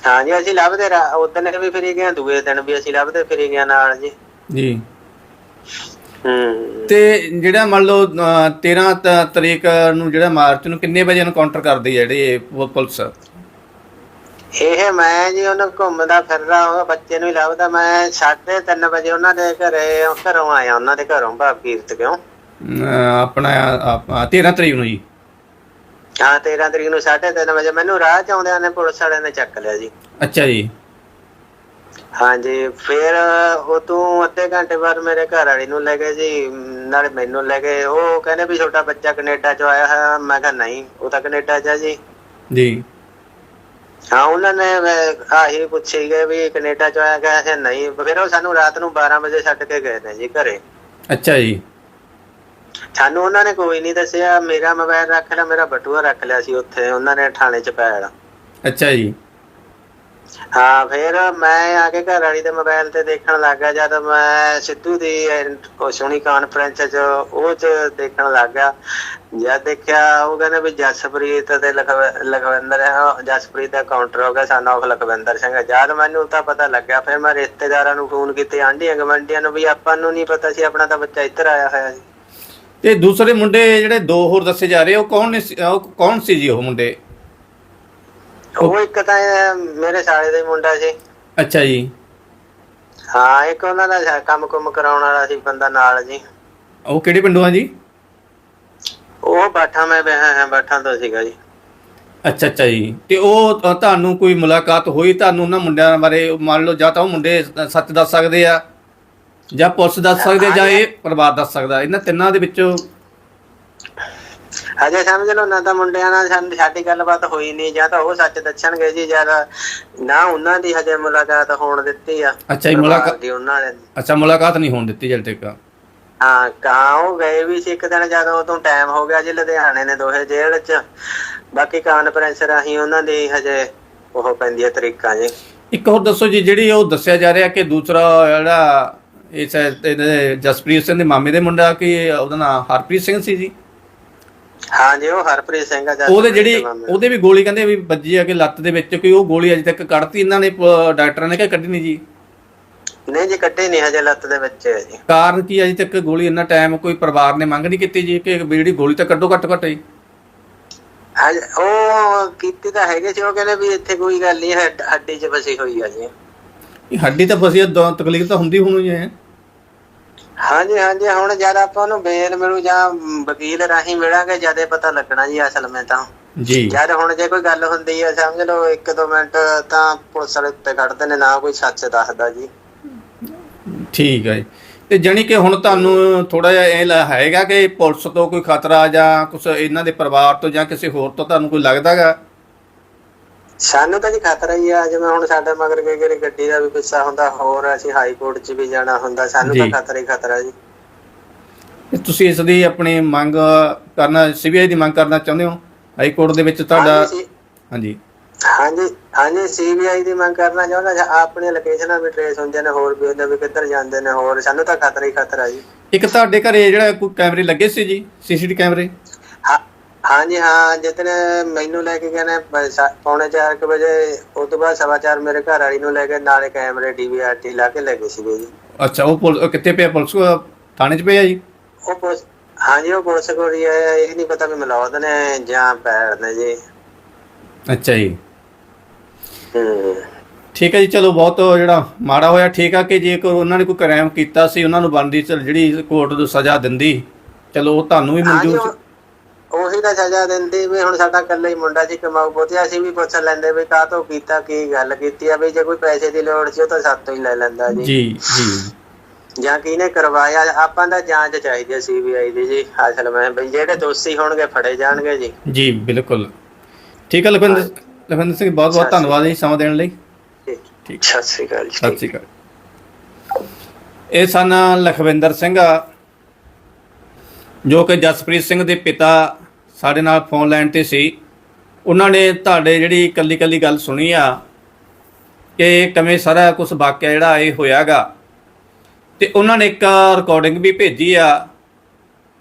ਹਾਂਜੀ ਅਸੀਂ ਲੱਭਦੇ ਉਦੋਂ ਵੀ ਫਿਰੀ ਗਏ ਦੂਏ ਦਿਨ ਵੀ ਅਸੀਂ ਲੱਭਦੇ ਫਿਰੀ ਗਏ ਨਾਲ ਜੀ। ਜੀ। ਹੂੰ। ਤੇ ਜਿਹੜਾ ਮੰਨ ਲਓ ਅ, 13 ਤ- ਤਰੀਕ ਨੂੰ ਜਿਹੜਾ ਮਾਰਚ ਨੂੰ ਕਿੰਨੇ ਵਜੇ ਐਨਕਾਊਂਟਰ ਕਰਦੇ ਜਿਹੜੇ ਪੁਲਿਸ? ਇਹ ਮੈਂ ਜੀ ਉਹਨੂੰ ਘੁੰਮਦਾ ਫਿਰਦਾ ਉਹ ਬੱਚੇ ਨੂੰ ਹੀ ਲੱਭਦਾ ਮੈਂ 3:30 ਵਜੇ ਉਹਨਾਂ ਦੇ ਘਰੇ ਘਰੋਂ ਆਇਆ ਉਹਨਾਂ ਦੇ ਘਰੋਂ ਭਾਵ ਕੀਰਤ ਕਿਉਂ? ਆਪਣਾ 13 ਤਰੀਕ ਨੂੰ ਜੀ। ਹਾਂ 13 ਤਰੀਕ ਨੂੰ 3:30 ਵਜੇ। ਮੈਨੂੰ ਰਾਹ ਚ ਆਉਂਦਿਆਂ ਨੇ ਪੁਲਿਸ ਵਾਲਿਆਂ ਨੇ ਚੱਕ ਲਿਆ ਜੀ। ਅੱਛਾ ਜੀ। ਹਾਂਜੀ ਫਿਰ ਉਹ ਤੋਂ ਅੱਧੇ ਘੰਟੇ ਬਾਅਦ ਮੇਰੇ ਘਰ ਵਾਲੀ ਨੂੰ ਲੈ ਗਏ ਜੀ। ਨਾਲੇ ਮੈਨੂੰ ਲੈ ਗਏ। ਉਹ ਕਹਿੰਦੇ ਵੀ ਛੋਟਾ ਬੱਚਾ ਕੈਨੇਡਾ ਚੋਂ ਆਇਆ ਹੈ ਮੈਂ ਕਿਹਾ ਨਹੀਂ ਉਹ ਤਾਂ ਕੈਨੇਡਾ ਚ ਆ ਜੀ। ਜੀ। ਹਾਂ ਉਹਨਾਂ ਨੇ ਆਹੀ ਪੁੱਛੀ ਗਏ ਵੀ ਕੈਨੇਡਾ ਚ ਆਇਆ ਹੈ ਨਹੀਂ। ਫਿਰ ਉਹ ਸਾਨੂੰ ਰਾਤ ਨੂੰ 12 ਵਜੇ ਛੱਡ ਕੇ ਗਏ ਨੇ ਜੀ ਘਰੇ। ਅੱਛਾ ਜੀ। ਸਾਨੂੰ ਉਹਨਾਂ ਨੇ ਕੋਈ ਨਹੀਂ ਦੱਸਿਆ ਮੇਰਾ ਮੋਬਾਈਲ ਰੱਖ ਲਿਆ ਮੇਰਾ ਬਟੂਆ ਰੱਖ ਲਿਆ ਸੀ ਉੱਥੇ ਉਹਨਾਂ ਨੇ ਥਾਣੇ ਚ ਪੈੜ ਅੱਛਾ ਜੀ। ਹਾਂ ਫਿਰ ਮੈਂ ਆ ਕੇ ਘਰ ਵਾਲੀ ਦੇ ਮੋਬਾਈਲ ਤੇ ਦੇਖਣ ਲੱਗਾ ਜਦ ਮੈਂ ਸਿੱਧੂ ਦੀ ਉਹ ਸੁਣੀ ਕਾਨਫਰੰਸ ਚ ਉਹ ਚ ਦੇਖਣ ਲੱਗਾ ਜਦ ਦੇਖਿਆ ਉਹ ਕਹਿੰਦੇ ਵੀ ਜਸਪ੍ਰੀਤ ਤੇ ਲਖਵ- ਲਖਵਿੰਦਰ ਹੈ, ਉਹ ਜਸਪ੍ਰੀਤ ਦਾ ਕਾਊਂਟਰ ਹੋ ਗਿਆ ਸਾਨੂੰ ਆਫ ਲਖਵਿੰਦਰ ਸਿੰਘ। ਜਦ ਮੈਨੂੰ ਤਾਂ ਪਤਾ ਲੱਗਿਆ ਫਿਰ ਮੈਂ ਰਿਸ਼ਤੇਦਾਰਾਂ ਨੂੰ ਫੋਨ ਕੀਤੇ ਆਂਢੀਆਂ ਗਵੰਡੀਆਂ ਨੂੰ ਵੀ ਆਪਾਂ ਨੂੰ ਨਹੀਂ ਪਤਾ ਸੀ ਆਪਣਾ ਤਾਂ ਬੱਚਾ ਇੱਧਰ ਆਇਆ ਹੋਇਆ ਸੀ। ਤੇ ਦੂਸਰੇ ਮੁੰਡੇ ਜਿਹੜੇ ਦੋ ਹੋਰ ਦੱਸੇ ਜਾ ਰਹੇ ਉਹ ਕੌਣ ਨੇ ਸੀ- ਉਹ ਕੌਣ ਸੀ ਜੀ ਉਹ ਮੁੰਡੇ? ਉਹ ਇੱਕ ਤਾਂ ਇਹ ਮੇਰੇ ਸਾਲੇ ਦਾ ਹੀ ਮੁੰਡਾ ਸੀ। ਅੱਛਾ ਜੀ। ਹਾਂ ਇੱਕ ਉਹਨਾਂ ਦਾ ਕੰਮ ਕੁਮ ਕਰਾਉਣ ਵਾਲਾ ਸੀ ਬੰਦਾ ਨਾਲ ਜੀ। ਉਹ ਕਿਹੜੇ ਪਿੰਡੋਂ ਆ ਜੀ? ਉਹ ਬਾਠਾ ਮੈਂ ਬਿਹਾ ਹੈ ਬਾਠਾ ਤੋਂ ਸੀਗਾ ਜੀ। ਅੱਛਾ ਅੱਛਾ ਜੀ। ਤੇ ਉਹ ਅ, ਤੁਹਾਨੂੰ ਕੋਈ ਮੁਲਾਕਾਤ ਹੋਈ? ਤੁਹਾਨੂੰ ਉਹਨਾਂ ਮੁੰਡਿਆਂ ਬਾਰੇ ਮੰਨ ਲਓ ਜਾਂ ਤਾਂ ਉਹ ਮੁੰਡੇ ਸ- ਸੱਚ ਦੱਸ ਸਕਦੇ ਆ। ਜਾਂ ਪੁਲਿਸ ਦੱਸ ਸਕਦੇ ਜਾਂ ਇਹ ਪਰਿਵਾਰ ਦੱਸ ਸਕਦਾ? ਇਹਨਾਂ ਤਿੰਨਾਂ ਦੇ ਵਿੱਚੋਂ ਅਜੇ ਸਮਝ ਲਓ ਨਾ ਤਾਂ ਮੁੰਡਿਆਂ ਨਾਲ ਸਾਡੀ ਸਾਡੀ ਗੱਲਬਾਤ ਹੋਈ ਨਹੀਂ ਜਾਂ ਤਾਂ ਉਹ ਸੱਚ ਦੱਸਣਗੇ ਜੀ ਜਦ ਨਾ ਉਹਨਾਂ ਦੀ ਹਜੇ ਮੁਲਾਕਾਤ ਹੋਣ ਦਿੱਤੀ ਆ। ਅੱਛਾ ਜੀ, ਪਰਿਵਾਰ ਮੁਲਾਕਾਤ- ਦੀ ਉਹਨਾਂ ਨੇ। ਅੱਛਾ ਮੁਲਾਕਾਤ ਨਹੀਂ ਹੋਣ ਦਿੱਤੀ ਜਲ ਤੱਕ। ਹਾਂ ਕਹਾਂ ਗਏ ਵੀ ਸੀ ਇੱਕ ਦਿਨ ਜਦੋਂ ਤੋਂ ਟਾਈਮ ਹੋ ਗਿਆ ਜੀ ਲੁਧਿਆਣੇ ਨੇ ਦੋਹੇ ਜੇਲ੍ਹ 'ਚ। ਬਾਕੀ ਕਾਨਫਰੰਸ ਰਾਹੀਂ ਉਹਨਾਂ ਦੀ ਹਜੇ ਉਹ ਪੈਂਦੀ ਹੈ ਤਰੀਕਾਂ ਜੀ। ਇੱਕ ਹੋਰ ਦੱਸੋ ਜੀ ਜਿਹੜੀ ਉਹ ਦੱਸਿਆ ਜਾ ਰਿਹਾ ਕਿ ਦੂਸਰਾ ਜਿਹੜਾ ਇਸ ਇਹਦੇ ਜਸਪ੍ਰੀਤ ਸਿੰਘ ਦੇ ਮਾਮੇ ਦੇ ਮੁੰਡਾ ਕਿ ਉਹਦਾ ਨਾਮ ਹਰਪ੍ਰੀਤ ਸਿੰਘ ਸੀ ਜੀ? ਹਾਂ ਜੀ ਉਹ ਹਰਪ੍ਰੀਤ ਸਿੰਘ ਆ ਉਹਦੇ ਜਿਹੜੀ। ਉਹਦੇ ਵੀ ਗੋਲੀ ਕਹਿੰਦੇ ਵੀ ਵੱਜੀ ਆ ਕਿ ਲੱਤ ਦੇ ਵਿੱਚ ਕੋਈ ਉਹ ਗੋਲੀ ਅਜੇ ਤੱਕ ਕੱਢਤੀ ਇਹਨਾਂ ਨੇ ਪ- ਡਾਕਟਰਾਂ ਨੇ ਕਿ ਕੱਢੀ ਨਹੀਂ ਜੀ? ਨਹੀਂ ਜੀ ਕੱਢੇ ਨਹੀਂ ਹਜੇ ਲੱਤ ਦੇ ਵਿੱਚ ਹੈ ਜੀ। ਕਾਰਨ ਕੀ ਅਜੇ ਤੱਕ ਗੋਲੀ ਇੰਨਾ ਟਾਈਮ ਕੋਈ ਪਰਿਵਾਰ ਨੇ ਮੰਗ ਨਹੀਂ ਕੀਤੀ ਜੀ ਕਿ ਵੀ ਜਿਹੜੀ ਗੋਲੀ ਤਾਂ ਕੱਢੋ ਘੱਟ ਘੱਟ ਜੀ? ਹਜੇ ਉਹ ਕੀਤੀ ਤਾਂ ਹੈਗੇ ਸੀ ਉਹ ਕਹਿੰਦੇ ਵੀ ਇੱਥੇ ਕੋਈ ਗੱਲ ਨਹੀਂ ਹੱਡ- ਹੱਡੀ 'ਚ ਫਸੀ ਹੋਈ ਆ ਜੀ। ਇਹ ਹੱਡੀ ਤਾਂ ਫਸੀ ਆ, ਦ- ਤਕਲੀਫ ਤਾਂ ਹੁੰਦੀ ਹੋਣੀ ਹੈ। ਹਾਂਜੀ ਹਾਂਜੀ ਹੁਣ ਜਦ ਆਪਾਂ ਨੂੰ ਬੇਲ ਮਿਲੂ ਜਾਂ ਵਕੀਲ ਰਾਹੀਂ ਮਿਲਾਂਗੇ ਜਦੇ ਪਤਾ ਲੱਗਣਾ ਜੀ ਅਸਲ ਵਿੱਚ ਤਾਂ। ਜੀ। ਜਦ ਹੁਣ ਜੇ ਕੋਈ ਗੱਲ ਹੁੰਦੀ ਹੈ ਸਮਝ ਲਓ ਇੱਕ ਦੋ ਮਿੰਟ ਤਾਂ ਪੁਲਿਸ ਵਾਲੇ ਉੱਤੇ ਕੱਢਦੇ ਨੇ ਨਾ ਕੋਈ ਸੱਚ ਦੱਸਦਾ ਜੀ। ਠੀਕ ਹੈ ਜੀ। ਤੇ ਜਾਣੀ ਕਿ ਹੁਣ ਤੁਹਾਨੂੰ ਥੋੜਾ ਜਿਹਾ ਇਹ ਹੈਗਾ ਕਿ ਪੁਲਿਸ ਤੋਂ ਕੋਈ ਖਤਰਾ ਜਾਂ ਕੁਝ ਇਹਨਾਂ ਦੇ ਪਰਿਵਾਰ ਤੋਂ ਜਾਂ ਕਿਸੇ ਹੋਰ ਤੋਂ ਤੁਹਾਨੂੰ ਕੋਈ ਲੱਗਦਾਗਾ? ਸਾਨੂੰ ਤਾਂ ਜੀ ਖਤਰਾ ਹੀ ਆ ਜਿਵੇਂ ਹੁਣ ਸਾਡੇ ਮਗਰ ਕਈ ਵਾਰੀ ਗੱਡੀ ਦਾ ਵੀ ਪਿੱਛਾ ਹੁੰਦਾ ਹੋਰ ਅਸੀਂ ਹਾਈ ਕੋਰਟ 'ਚ ਵੀ ਜਾਣਾ ਹੁੰਦਾ ਸਾਨੂੰ ਤਾਂ। ਖਤਰਾ ਹੀ ਖਤਰਾ ਜੀ। ਤੁਸੀਂ ਇਸ ਦੀ ਆਪਣੀ ਮੰਗ ਕਰਨਾ ਸੀਬੀਆਈ ਦੀ ਮੰਗ ਕਰਨਾ ਚਾਹੁੰਦੇ ਹੋ? ਹਾਈ ਕੋਰਟ ਦੇ ਵਿੱਚ ਤੁਹਾਡਾ ਹਾਂਜੀ ਹਾਂਜੀ। ਹਾਂਜੀ ਸੀਬੀਆਈ ਦੀ ਮੰਗ ਕਰਨਾ ਚਾਹੁੰਦਾ ਜਾਂ ਆਪਣੀਆਂ ਲੋਕੇਸ਼ਨਾਂ ਵੀ ਟ੍ਰੇਸ ਹੁੰਦੀਆਂ ਨੇ ਹੋਰ ਵੀ ਹੁੰਦੇ ਵੀ ਕਿੱਧਰ ਜਾਂਦੇ ਨੇ ਹੋਰ ਸਾਨੂੰ ਤਾਂ ਖਤਰਾ ਹੀ ਖਤਰਾ ਜੀ। ਇੱਕ ਤੁਹਾਡੇ ਘਰੇ ਜਿਹੜਾ ਕੋਈ ਕੈਮਰੇ ਲੱਗੇ ਸੀ ਜੀ? ਸੀਸੀਟੀਵੀ ਕੈਮਰੇ? ਹਾਂ ਹਾਂਜੀ ਹਾਂ ਜਿਤਨੇ ਮੈਨੂੰ ਲੈ ਕੇ ਗਏ ਨੇ ਸਾ- ਪੌਣੇ 4 ਵਜੇ ਉਸ ਤੋਂ ਬਾਅਦ ਸਵਾ ਚਾਰ ਮੇਰੇ ਘਰ ਵਾਲੀ ਨੂੰ ਲੈ ਕੇ ਨਾਲੇ ਕੈਮਰੇ ਡੀਵੀਆਰਟੀ ਲਾ ਕੇ ਲੈ ਗਏ ਸੀਗੇ ਜੀ ਅੱਛਾ ਉਹ ਪੁਲ- ਉਹ ਕਿੱਥੇ ਪਿਆ ਪੁਲਿਸ ਥਾਣੇ 'ਚ ਪਿਆ ਜੀ? ਉਹ ਪੁਲਿਸ ਹਾਂਜੀ ਉਹ ਪੁਲਿਸ ਕੋਲ ਹੀ ਹੈ ਇਹ ਨਹੀਂ ਪਤਾ ਵੀ ਮਲੌਦ ਨੇ ਜਾਂ ਪੈਰ ਨੇ ਜੀ। ਅੱਛਾ ਜੀ। ਠੀਕ ਹੈ ਜੀ ਚਲੋ ਬਹੁਤ ਜਿਹੜਾ ਮਾੜਾ ਹੋਇਆ ਠੀਕ ਆ ਕਿ ਜੇਕਰ ਉਹਨਾਂ ਨੇ ਕੋਈ ਕ੍ਰਾਈਮ ਕੀਤਾ ਸੀ ਉਹਨਾਂ ਨੂੰ ਬਣਦੀ ਜਿਹੜੀ ਕੋਰਟ ਦੀ ਸਜ਼ਾ ਦਿੰਦੀ ਚਲੋ ਉਹ ਤੁਹਾਨੂੰ ਵੀ ਮਨਜ਼ੂਰ ਸੀ ਉਹ- ਉਹੀ ਤਾਂ ਸਜ਼ਾ ਦਿੰਦੀ ਵੀ ਹੁਣ ਸਾਡਾ ਇਕੱਲਾ ਹੀ ਮੁੰਡਾ ਸੀ ਕਮਾਊ ਪੋਤੇ ਅਸੀਂ ਵੀ ਪੁੱਛ ਲੈਂਦੇ ਵੀ ਕਾਹ ਤੋਂ ਕੀਤਾ ਕੀ ਗੱਲ ਕੀਤੀ ਆ ਵੀ ਜੇ ਕੋਈ ਪੈਸੇ ਦੀ ਲੋੜ ਸੀ ਉਹ ਤਾਂ ਸਾਤੋਂ ਹੀ ਲੈ ਲੈਂਦਾ ਜੀ। ਜੀ ਜੀ। ਜਾਂ ਕਿਹਨੇ ਕਰਵਾਇਆ ਆਪਾਂ ਦਾ ਜਾਂਚ ਚਾਹੀਦੀ ਹੈ ਸੀਬੀਆਈ ਦੀ ਜੀ ਅਸਲ ਵਿੱਚ ਵੀ ਜਿਹੜੇ ਦੋਸ਼ੀ ਹੋਣਗੇ ਫੜੇ ਜਾਣਗੇ ਜੀ। ਜੀ ਬਿਲਕੁਲ। ਠੀਕ ਹੈ ਲਖਵਿੰਦਰ ਲਖਵਿੰਦਰ ਸਿੰਘ ਬਹੁਤ ਬਹੁਤ ਧੰਨਵਾਦ ਜੀ ਸਮਾਂ ਦੇਣ ਲਈ। ਠੀਕ। ਸਤਿ ਸ੍ਰੀ ਅਕਾਲ ਜੀ। ਸਤਿ ਸ਼੍ਰੀ ਅਕਾਲ। ਇਹ ਸਨ ਲਖਵਿੰਦਰ ਸਿੰਘ ਜੋ ਕਿ ਜਸਪ੍ਰੀਤ ਸਿੰਘ ਦੇ ਪਿਤਾ ਸਾਡੇ ਨਾਲ ਫੋਨ ਲਾਈਨ ਤੇ ਸੀ। ਉਹਨਾਂ ਨੇ ਤੁਹਾਡੇ ਜਿਹੜੀ ਕੱਲੀ ਕੱਲੀ ਗੱਲ ਸੁਣੀ ਆ ਕਿ ਕਿਵੇਂ ਸਾਰਾ ਕੁਝ ਵਾਕਿਆ ਜਿਹੜਾ ਇਹ ਹੋਇਆਗਾ। ਤੇ ਉਹਨਾਂ ਨੇ ਇੱਕ ਰਿਕਾਰਡਿੰਗ ਵੀ ਭੇਜੀ ਆ।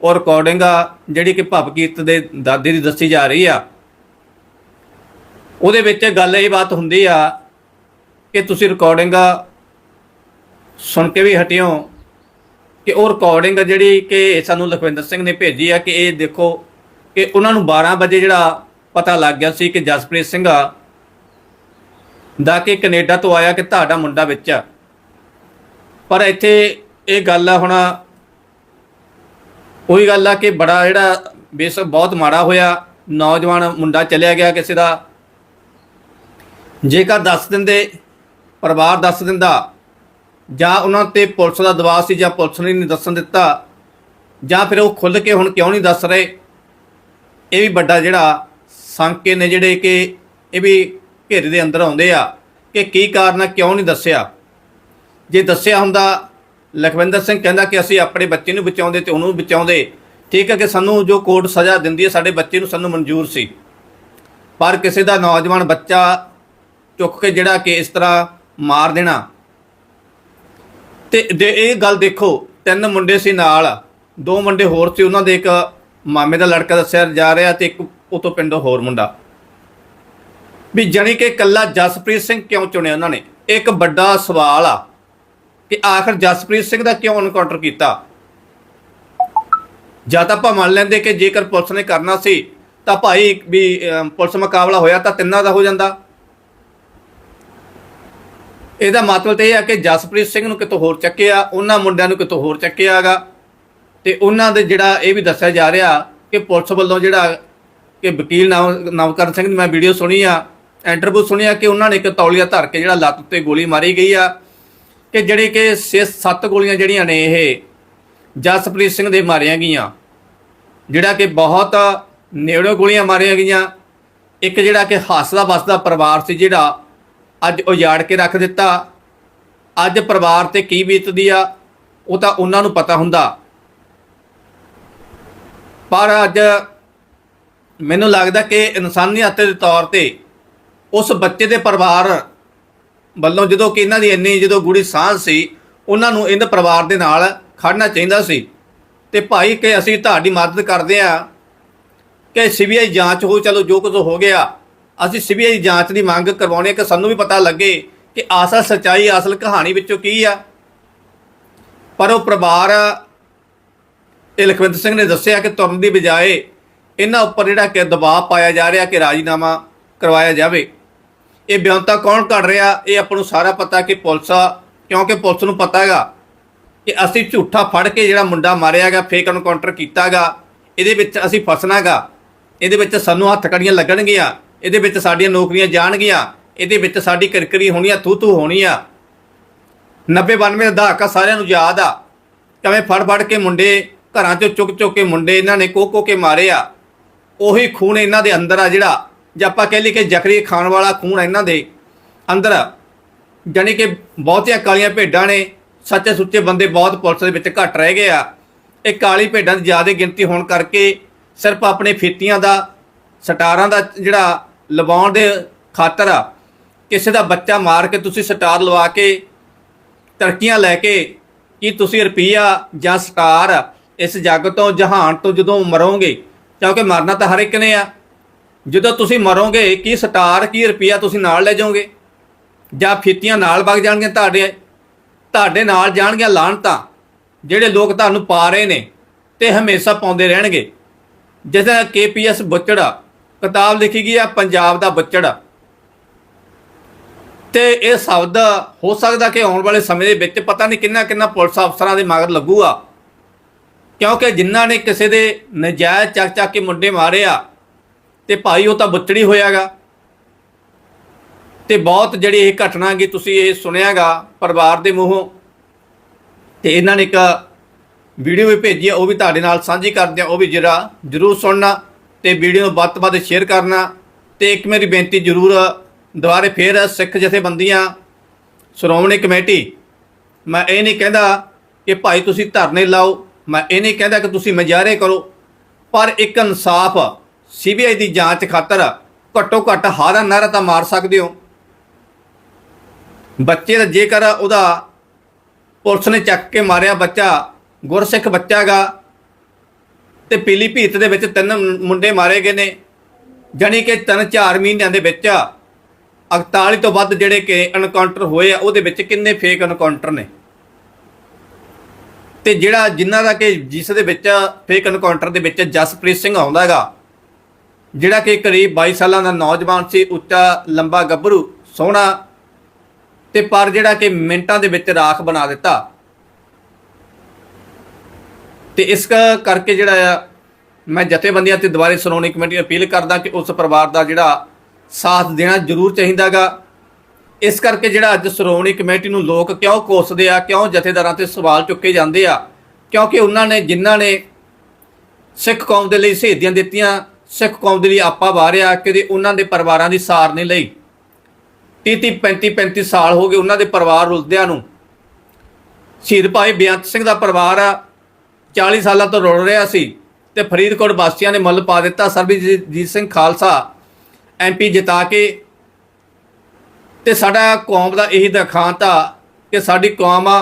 ਉਹ ਰਿਕਾਰਡਿੰਗ ਆ ਜਿਹੜੀ ਕਿ ਭਵਕੀਰਤ ਦੇ ਦਾਦੇ ਦੀ ਦੱਸੀ ਜਾ ਰਹੀ ਆ। ਉਹਦੇ ਵਿੱਚ ਗੱਲ ਇਹ ਬਾਤ ਹੁੰਦੀ ਆ ਕਿ ਤੁਸੀਂ ਰਿਕਾਰਡਿੰਗ ਸੁਣ ਕੇ ਵੀ ਹਟਿਓ ਕਿ ਉਹ ਰਿਕਾਰਡਿੰਗ ਜਿਹੜੀ ਕਿ ਸਾਨੂੰ ਲਖਵਿੰਦਰ ਸਿੰਘ ਨੇ ਭੇਜੀ ਆ ਕਿ ਇਹ ਦੇਖੋ ਕਿ ਉਹਨਾਂ ਨੂੰ 12 ਵਜੇ ਜਿਹੜਾ ਪਤਾ ਲੱਗ ਗਿਆ ਸੀ ਕਿ ਜਸਪ੍ਰੀਤ ਸਿੰਘ ਦਾ ਕਿ ਕੈਨੇਡਾ ਤੋਂ ਆਇਆ ਕਿ ਤੁਹਾਡਾ ਮੁੰਡਾ ਵਿੱਚ ਆ। ਪਰ ਇੱਥੇ ਇਹ ਗੱਲ ਆ ਹੁਣ, ਉਹੀ ਗੱਲ ਆ ਕਿ ਬੜਾ ਜਿਹੜਾ ਬੇਸ਼ੱਕ ਬਹੁਤ ਮਾੜਾ ਹੋਇਆ, ਨੌਜਵਾਨ ਮੁੰਡਾ ਚਲਿਆ ਗਿਆ ਕਿਸੇ ਦਾ। ਜੇਕਰ ਦੱਸ ਦਿੰਦੇ, ਪਰਿਵਾਰ ਦੱਸ ਦਿੰਦਾ, ਜਾਂ ਉਹਨਾਂ ਤੇ ਪੁਲਿਸ ਦਾ ਦਬਾਅ ਸੀ ਜਾਂ ਪੁਲਿਸ ਨੇ ਨਹੀਂ ਦੱਸਣ ਦਿੱਤਾ, ਜਾਂ ਫਿਰ ਉਹ ਖੁੱਲ ਕੇ ਹੁਣ ਕਿਉਂ ਨਹੀਂ ਦੱਸ ਰਹੇ ਇਹ ਵੀ ਵੱਡਾ ਜਿਹੜਾ ਸੰਕੇ ਨੇ ਜਿਹੜੇ ਕਿ ਇਹ ਵੀ ਘੇਰੇ ਦੇ ਅੰਦਰ ਆਉਂਦੇ ਆ ਕਿ ਕੀ ਕਾਰਨ ਆ, ਕਿਉਂ ਨਹੀਂ ਦੱਸਿਆ। ਜੇ ਦੱਸਿਆ ਹੁੰਦਾ, ਲਖਵਿੰਦਰ ਸਿੰਘ ਕਹਿੰਦਾ ਕਿ ਅਸੀਂ ਆਪਣੇ ਬੱਚੇ ਨੂੰ ਬਚਾਉਂਦੇ ਤੇ ਉਹਨੂੰ ਵੀ ਬਚਾਉਂਦੇ। ਠੀਕ ਹੈ ਕਿ ਸਾਨੂੰ ਜੋ ਕੋਰਟ ਸਜ਼ਾ ਦਿੰਦੀ ਹੈ, ਸਾਡੇ ਬੱਚੇ ਨੂੰ ਸਾਨੂੰ ਮਨਜ਼ੂਰ ਸੀ। ਪਰ ਕਿਸੇ ਦਾ ਨੌਜਵਾਨ ਬੱਚਾ ਚੁੱਕ ਕੇ ਜਿਹੜਾ ਕਿ ਇਸ ਤਰ੍ਹਾਂ ਮਾਰ ਦੇਣਾ। ਤੇ ਇਹ ਗੱਲ ਦੇਖੋ, ਤਿੰਨ ਮੁੰਡੇ ਸੀ ਨਾਲ, ਦੋ ਮੁੰਡੇ ਹੋਰ ਸੀ, ਉਹਨਾਂ ਦੇ ਇੱਕ ਮਾਮੇ ਦਾ ਲੜਕਾ ਦੱਸਿਆ ਜਾ ਰਿਹਾ ਤੇ ਇੱਕ ਉਤੋਂ ਪਿੰਡੋਂ ਹੋਰ ਮੁੰਡਾ। ਵੀ ਜਣੀ ਕਿ ਕੱਲਾ ਜਸਪ੍ਰੀਤ ਸਿੰਘ ਕਿਉਂ ਚੁਣਿਆ ਉਹਨਾਂ ਨੇ? ਇੱਕ ਵੱਡਾ ਸਵਾਲ ਆ ਕਿ ਆਖਰ ਜਸਪ੍ਰੀਤ ਸਿੰਘ ਦਾ ਕਿਉਂ ਐਨਕਾਊਂਟਰ ਕੀਤਾ? ਜਾਂ ਤਾਂ ਆਪਾਂ ਮੰਨ ਲੈਂਦੇ ਕਿ ਜੇਕਰ ਪੁਲਿਸ ਨੇ ਕਰਨਾ ਸੀ, ਤਾਂ ਭਾਈ ਵੀ ਪੁਲਿਸ ਮੁਕਾਬਲਾ ਹੋਇਆ ਤਾਂ ਤਿੰਨਾਂ ਦਾ ਹੋ ਜਾਂਦਾ। ਇਹਦਾ ਮਤਲਬ ਤੇ ਇਹ ਆ ਕਿ ਜਸਪ੍ਰੀਤ ਸਿੰਘ ਨੂੰ ਕਿਤੋਂ ਹੋਰ ਚੱਕਿਆ, ਉਹਨਾਂ ਮੁੰਡਿਆਂ ਨੂੰ ਕਿਤੋਂ ਹੋਰ ਚੱਕਿਆਗਾ ਤੇ ਉਹਨਾਂ ਦੇ ਜਿਹੜਾ ਇਹ ਵੀ ਦੱਸਿਆ ਜਾ ਰਿਹਾ ਕਿ ਪੁਲਿਸ ਵੱਲੋਂ ਜਿਹੜਾ ਕਿ ਵਕੀਲ ਨਵ ਨਵਕਰਨ ਸਿੰਘ ਦੀ ਮੈਂ ਵੀਡੀਓ ਸੁਣੀ ਆ ਇੰਟਰਵਿਊ ਸੁਣਿਆ ਕਿ ਉਹਨਾਂ ਨੇ ਇੱਕ ਤੌਲੀਆ ਧਰ ਕੇ ਜਿਹੜਾ ਲੱਤ ਉੱਤੇ ਗੋਲੀ ਮਾਰੀ ਗਈ ਆ, ਕਿ ਜਿਹੜੇ ਕਿ 6-7 ਗੋਲੀਆਂ ਜਿਹੜੀਆਂ ਨੇ ਇਹ ਜਸਪ੍ਰੀਤ ਸਿੰਘ ਦੇ ਮਾਰੀਆਂ ਗਈਆਂ। ਜਿਹੜਾ ਕਿ ਬਹੁਤ ਨੇੜੋਂ ਗੋਲੀਆਂ ਮਾਰੀਆਂ ਗਈਆਂ। ਇੱਕ ਜਿਹੜਾ ਕਿ ਹੱਸਦਾ ਵਸਦਾ ਪਰਿਵਾਰ ਸੀ ਜਿਹੜਾ ਅੱਜ ਉਜਾੜ ਕੇ ਰੱਖ ਦਿੱਤਾ। ਅੱਜ ਪਰਿਵਾਰ ਤੇ ਕੀ ਬੀਤਦੀ ਆ, ਉਹ ਤਾਂ ਉਹਨਾਂ ਨੂੰ ਪਤਾ ਹੁੰਦਾ। ਪਰ ਅੱਜ ਮੈਨੂੰ ਲੱਗਦਾ ਕਿ ਇਨਸਾਨੀਅਤ ਦੇ ਤੌਰ ਤੇ ਉਸ ਬੱਚੇ ਦੇ ਪਰਿਵਾਰ ਵੱਲੋਂ ਜਦੋਂ ਕਿ ਇਹਨਾਂ ਦੀ ਇੰਨੀ ਜਦੋਂ ਗੂੜੀ ਸਾਂਝ ਸੀ, ਉਹਨਾਂ ਨੂੰ ਇਹਨਾਂ ਪਰਿਵਾਰ ਦੇ ਨਾਲ ਖੜਨਾ ਚਾਹੀਦਾ ਸੀ। ਤੇ ਭਾਈ ਕਿ ਅਸੀਂ ਤੁਹਾਡੀ ਮਦਦ ਕਰਦੇ ਆ ਕਿ ਸੀਬੀਆਈ ਜਾਂਚ ਹੋ, ਚਲੋ ਜੋ ਕੁਝ ਹੋ ਗਿਆ, ਅਸੀਂ ਸੀਬੀਆਈ ਜਾਂਚ ਦੀ ਮੰਗ ਕਰਵਾਉਣੀ ਕਿ ਸਾਨੂੰ ਵੀ ਪਤਾ ਲੱਗੇ ਕਿ ਅਸਲ ਸਚਾਈ ਅਸਲ ਕਹਾਣੀ ਵਿੱਚੋਂ ਕੀ ਆ। ਪਰ ਉਹ ਪਰਿਵਾਰ ਇਹ ਲਖਵਿੰਦਰ ਸਿੰਘ ਨੇ ਦੱਸਿਆ ਕਿ ਤੁਰਨ ਦੀ ਬਜਾਏ ਇਹਨਾਂ ਉੱਪਰ ਜਿਹੜਾ ਕਿ ਦਬਾਅ ਪਾਇਆ ਜਾ ਰਿਹਾ ਕਿ ਰਾਜੀਨਾਮਾ ਕਰਵਾਇਆ ਜਾਵੇ। ਇਹ ਬਿਆਨਤਾ ਕੌਣ ਕਰ ਰਿਹਾ? ਇਹ ਆਪਾਂ ਨੂੰ ਸਾਰਾ ਪਤਾ ਕਿ ਪੁਲਿਸ ਆ, ਕਿਉਂਕਿ ਪੁਲਿਸ ਨੂੰ ਪਤਾ ਹੈਗਾ ਕਿ ਅਸੀਂ ਝੂਠਾ ਫੜ ਕੇ ਜਿਹੜਾ ਮੁੰਡਾ ਮਾਰਿਆ ਮਾਰਿਆਗਾ ਫੇਕ ਐਨਕਾਊਂਟਰ ਕੀਤਾਗਾ ਇਹਦੇ ਵਿੱਚ ਅਸੀਂ ਫਸਣਾਗਾ ਇਹਦੇ ਵਿੱਚ ਸਾਨੂੰ ਹੱਥ ਕੜੀਆਂ ਲੱਗਣਗੀਆਂ, ਇਹਦੇ ਵਿੱਚ ਸਾਡੀਆਂ ਨੌਕਰੀਆਂ ਜਾਣਗੀਆਂ, ਇਹਦੇ ਵਿੱਚ ਸਾਡੀ ਕਿਰਕਰੀ ਹੋਣੀ ਆ ਥੂ ਥੂ ਹੋਣੀ ਆ। 90 92 ਦਾ ਦਹਾਕਾ ਸਾਰਿਆਂ ਨੂੰ ਯਾਦ ਆ। ਕਿਵੇਂ ਫੜ ਫੜ ਕੇ ਮੁੰਡੇ ਘਰਾਂ ਚੋਂ ਚੁੱਕ ਚੁੱਕ ਕੇ ਮੁੰਡੇ ਇਹਨਾਂ ਨੇ ਕੋ ਕੋ ਕੇ ਮਾਰੇ ਆ ਉਹੀ ਖੂਨ ਇਹਨਾਂ ਦੇ ਅੰਦਰ ਆ ਜਿਹੜਾ, ਜੇ ਆਪਾਂ ਕਹਿ ਲਈ ਕਿ ਜ਼ਖਰੀ ਖਾਣ ਵਾਲਾ ਖੂਨ ਇਹਨਾਂ ਦੇ ਅੰਦਰ ਆ। ਜਾਣੀ ਕਿ ਬਹੁਤੀਆਂ ਕਾਲੀਆਂ ਭੇਡਾਂ ਨੇ, ਸੱਚੇ ਸੁੱਚੇ ਬੰਦੇ ਬਹੁਤ ਪੁਲਿਸ ਦੇ ਵਿੱਚ ਘੱਟ ਰਹਿ ਗਏ ਆ ਇਹ ਕਾਲੀ ਭੇਡਾਂ ਦੀ ਜ਼ਿਆਦਾ ਗਿਣਤੀ ਹੋਣ ਕਰਕੇ ਸਿਰਫ ਆਪਣੇ ਫੀਤੀਆਂ ਦਾ, ਸਟਾਰਾਂ ਦਾ ਜਿਹੜਾ ਲਵਾਉਣ ਦੇ ਖਾਤਰ ਕਿਸੇ ਦਾ ਬੱਚਾ ਮਾਰ ਕੇ ਤੁਸੀਂ ਸਟਾਰ ਲਵਾ ਕੇ, ਤਰੱਕੀਆਂ ਲੈ ਕੇ, ਕੀ ਤੁਸੀਂ ਰੁਪਈਆ ਜਾਂ ਸਟਾਰ ਇਸ ਜੱਗ ਤੋਂ, ਜਹਾਨ ਤੋਂ ਜਦੋਂ ਮਰੋਗੇ, ਕਿਉਂਕਿ ਮਰਨਾ ਤਾਂ ਹਰ ਇੱਕ ਨੇ ਆ। ਜਦੋਂ ਤੁਸੀਂ ਮਰੋਗੇ, ਕੀ ਸਟਾਰ, ਕੀ ਰੁਪਿਆ ਤੁਸੀਂ ਨਾਲ ਲੈ ਜਾਓਗੇ? ਜਾਂ ਫੀਤੀਆਂ ਨਾਲ ਵਗ ਜਾਣਗੀਆਂ ਤੁਹਾਡੇ ਤੁਹਾਡੇ ਨਾਲ ਜਾਣਗੀਆਂ ਲਾਹਣਤਾਂ ਜਿਹੜੇ ਲੋਕ ਤੁਹਾਨੂੰ ਪਾ ਰਹੇ ਨੇ ਤੇ ਹਮੇਸ਼ਾ ਪਾਉਂਦੇ ਰਹਿਣਗੇ। ਜਿਹਦਾ ਕੇਪੀਐਸ ਬੁੱਚੜਾ, ਕਿਤਾਬ ਲਿਖੀ ਗਈ ਆ, ਪੰਜਾਬ ਦਾ ਬੁੱਚੜਾ। ਤੇ ਇਹ ਸ਼ਬਦ ਹੋ ਸਕਦਾ ਕਿ ਆਉਣ ਵਾਲੇ ਸਮੇਂ ਦੇ ਵਿੱਚ ਪਤਾ ਨਹੀਂ ਕਿੰਨਾ ਕਿੰਨਾ ਪੁਲਿਸ ਅਫਸਰਾਂ ਦੇ ਮਗਰ ਲੱਗੂਗਾ। ਕਿਉਂਕਿ ਜਿਨ੍ਹਾਂ ਨੇ ਕਿਸੇ ਦੇ ਨਜਾਇਜ਼ ਚੱਕ ਚੱਕ ਕੇ ਮੁੰਡੇ ਮਾਰੇ ਆ, ਤੇ ਭਾਈ ਉਹ ਤਾਂ ਬੁੱਚੜੀ ਹੋਇਆਗਾ। ਤੇ ਬਹੁਤ ਜਿਹੜੀ ਇਹ ਘਟਨਾ ਗੀ ਤੁਸੀਂ ਇਹ ਸੁਣਿਆਗਾ ਪਰਿਵਾਰ ਦੇ ਮੂੰਹੋਂ। ਤੇ ਇਹਨਾਂ ਨੇ ਇੱਕ ਵੀਡੀਓ ਵੀ ਭੇਜੀ ਆ, ਉਹ ਵੀ ਤੁਹਾਡੇ ਨਾਲ ਸਾਂਝੀ ਕਰਦੇ ਆ, ਉਹ ਵੀ ਜਰਾ ਜਰੂਰ ਸੁਣਨਾ ਤੇ ਵੀਡੀਓ ਨੂੰ ਵੱਧ ਤੋਂ ਵੱਧ ਸ਼ੇਅਰ ਕਰਨਾ। ਤੇ ਇੱਕ ਮੇਰੀ ਬੇਨਤੀ ਜਰੂਰ ਦੁਬਾਰੇ ਫੇਰ ਸਿੱਖ ਜਥੇਬੰਦੀਆਂ, ਸ਼੍ਰੋਮਣੀ ਕਮੇਟੀ, ਮੈਂ ਇਹ ਨਹੀਂ ਕਹਿੰਦਾ ਕਿ ਭਾਈ ਤੁਸੀਂ ਧਰਨੇ ਲਾਓ ਮੈਂ ਇਹ ਨਹੀਂ ਕਹਿੰਦਾ ਕਿ ਤੁਸੀਂ ਮਜ਼ਾਰੇ ਕਰੋ, ਪਰ ਇੱਕ ਇਨਸਾਫ ਸੀਬੀਆਈ ਦੀ ਜਾਂਚ ਖਾਤਰ ਘੱਟੋ ਘੱਟ ਹਾਰਾ ਨਾਰਾ ਤਾਂ ਮਾਰ ਸਕਦੇ ਹੋ। ਬੱਚੇ ਦਾ ਜੇਕਰ ਉਹਦਾ ਪੁਲਿਸ ਨੇ ਚੱਕ ਕੇ ਮਾਰਿਆ ਬੱਚਾ, ਗੁਰਸਿੱਖ ਬੱਚਾਗਾ ਤੇ ਪੀਲੀ ਭੀਤ ਦੇ ਵਿੱਚ ਤਿੰਨ ਮੁੰਡੇ ਮਾਰੇ ਗਏ ਨੇ, ਜਾਣੀ ਕਿ ਤਿੰਨ ਚਾਰ ਮਹੀਨਿਆਂ ਦੇ ਵਿੱਚ 41 ਤੋਂ ਵੱਧ ਜਿਹੜੇ ਕਿ ਐਨਕਾਊਂਟਰ ਹੋਏ ਆ, ਉਹਦੇ ਵਿੱਚ ਕਿੰਨੇ ਫੇਕ ਐਨਕਾਊਂਟਰ ਨੇ? ਤੇ ਜਿਹੜਾ ਜਿਨ੍ਹਾਂ ਦਾ ਕਿ ਜਿਸ ਦੇ ਵਿੱਚ ਫੇਕ ਐਨਕਾਊਂਟਰ ਦੇ ਵਿੱਚ ਜਸਪ੍ਰੀਤ ਸਿੰਘ ਆਉਂਦਾ ਹੈਗਾ, ਜਿਹੜਾ ਕਿ ਕਰੀਬ 22 ਸਾਲਾਂ ਦਾ ਨੌਜਵਾਨ ਸੀ, ਉੱਚਾ, ਲੰਬਾ, ਗੱਭਰੂ, ਸੋਹਣਾ, ਤੇ ਪਰ ਜਿਹੜਾ ਕਿ ਮਿੰਟਾਂ ਦੇ ਵਿੱਚ ਰਾਖ ਬਣਾ ਦਿੱਤਾ। ਤੇ ਇਸ ਕ- ਕਰਕੇ ਜਿਹੜਾ ਆ, ਮੈਂ ਜਥੇਬੰਦੀਆਂ ਤੇ ਦੁਬਾਰੇ ਸ਼੍ਰੋਮਣੀ ਕਮੇਟੀ ਅਪੀਲ ਕਰਦਾ ਕਿ ਉਸ ਪਰਿਵਾਰ ਦਾ ਜਿਹੜਾ ਸਾਥ ਦੇਣਾ ਜ਼ਰੂਰ ਚਾਹੀਦਾਗਾ ਇਸ ਕਰਕੇ ਜਿਹੜਾ ਅੱਜ ਸ਼੍ਰੋਮਣੀ ਕਮੇਟੀ ਨੂੰ ਲੋਕ ਕਿਉਂ ਕੋਸਦੇ ਆ, ਕਿਉਂ ਜਥੇਦਾਰਾਂ ਤੇ ਸਵਾਲ ਚੁੱਕੇ ਜਾਂਦੇ ਆ, ਕਿਉਂਕਿ ਉਹਨਾਂ ਨੇ, ਜਿਨ੍ਹਾਂ ਨੇ ਸਿੱਖ ਕੌਮ ਦੇ ਲਈ ਸ਼ਹੀਦੀਆਂ ਦਿੱਤੀਆਂ, ਸਿੱਖ ਕੌਮ ਦੇ ਲਈ ਆਪਾ ਵਾਰਿਆ, ਕਦੇ ਉਹਨਾਂ ਦੇ ਪਰਿਵਾਰਾਂ ਦੀ ਸਾਰ ਨਹੀਂ ਲਈ। 30 30 35 35 ਸਾਲ ਹੋ ਗਏ ਉਹਨਾਂ ਦੇ ਪਰਿਵਾਰ ਰੁਲਦਿਆਂ ਨੂੰ। ਸ਼ਹੀਦ ਭਾਈ ਬੇਅੰਤ ਸਿੰਘ ਦਾ ਪਰਿਵਾਰ ਆ 40 ਸਾਲਾਂ ਤੋਂ ਰੁਲ ਰਿਹਾ ਸੀ ਤੇ ਫਰੀਦਕੋਟ ਵਾਸੀਆਂ ਨੇ ਮੱਲ ਪਾ ਦਿੱਤਾ। ਸਰਬਜੀਤ ਸਿੰਘ ਖਾਲਸਾ ਐਮਪੀ ਜਿਤਾ ਕੇ ਤੇ ਸਾਡਾ ਕੌਮ ਦਾ ਇਹੀ ਦਖਾਂਤ ਆ ਕਿ ਸਾਡੀ ਕੌਮ ਆ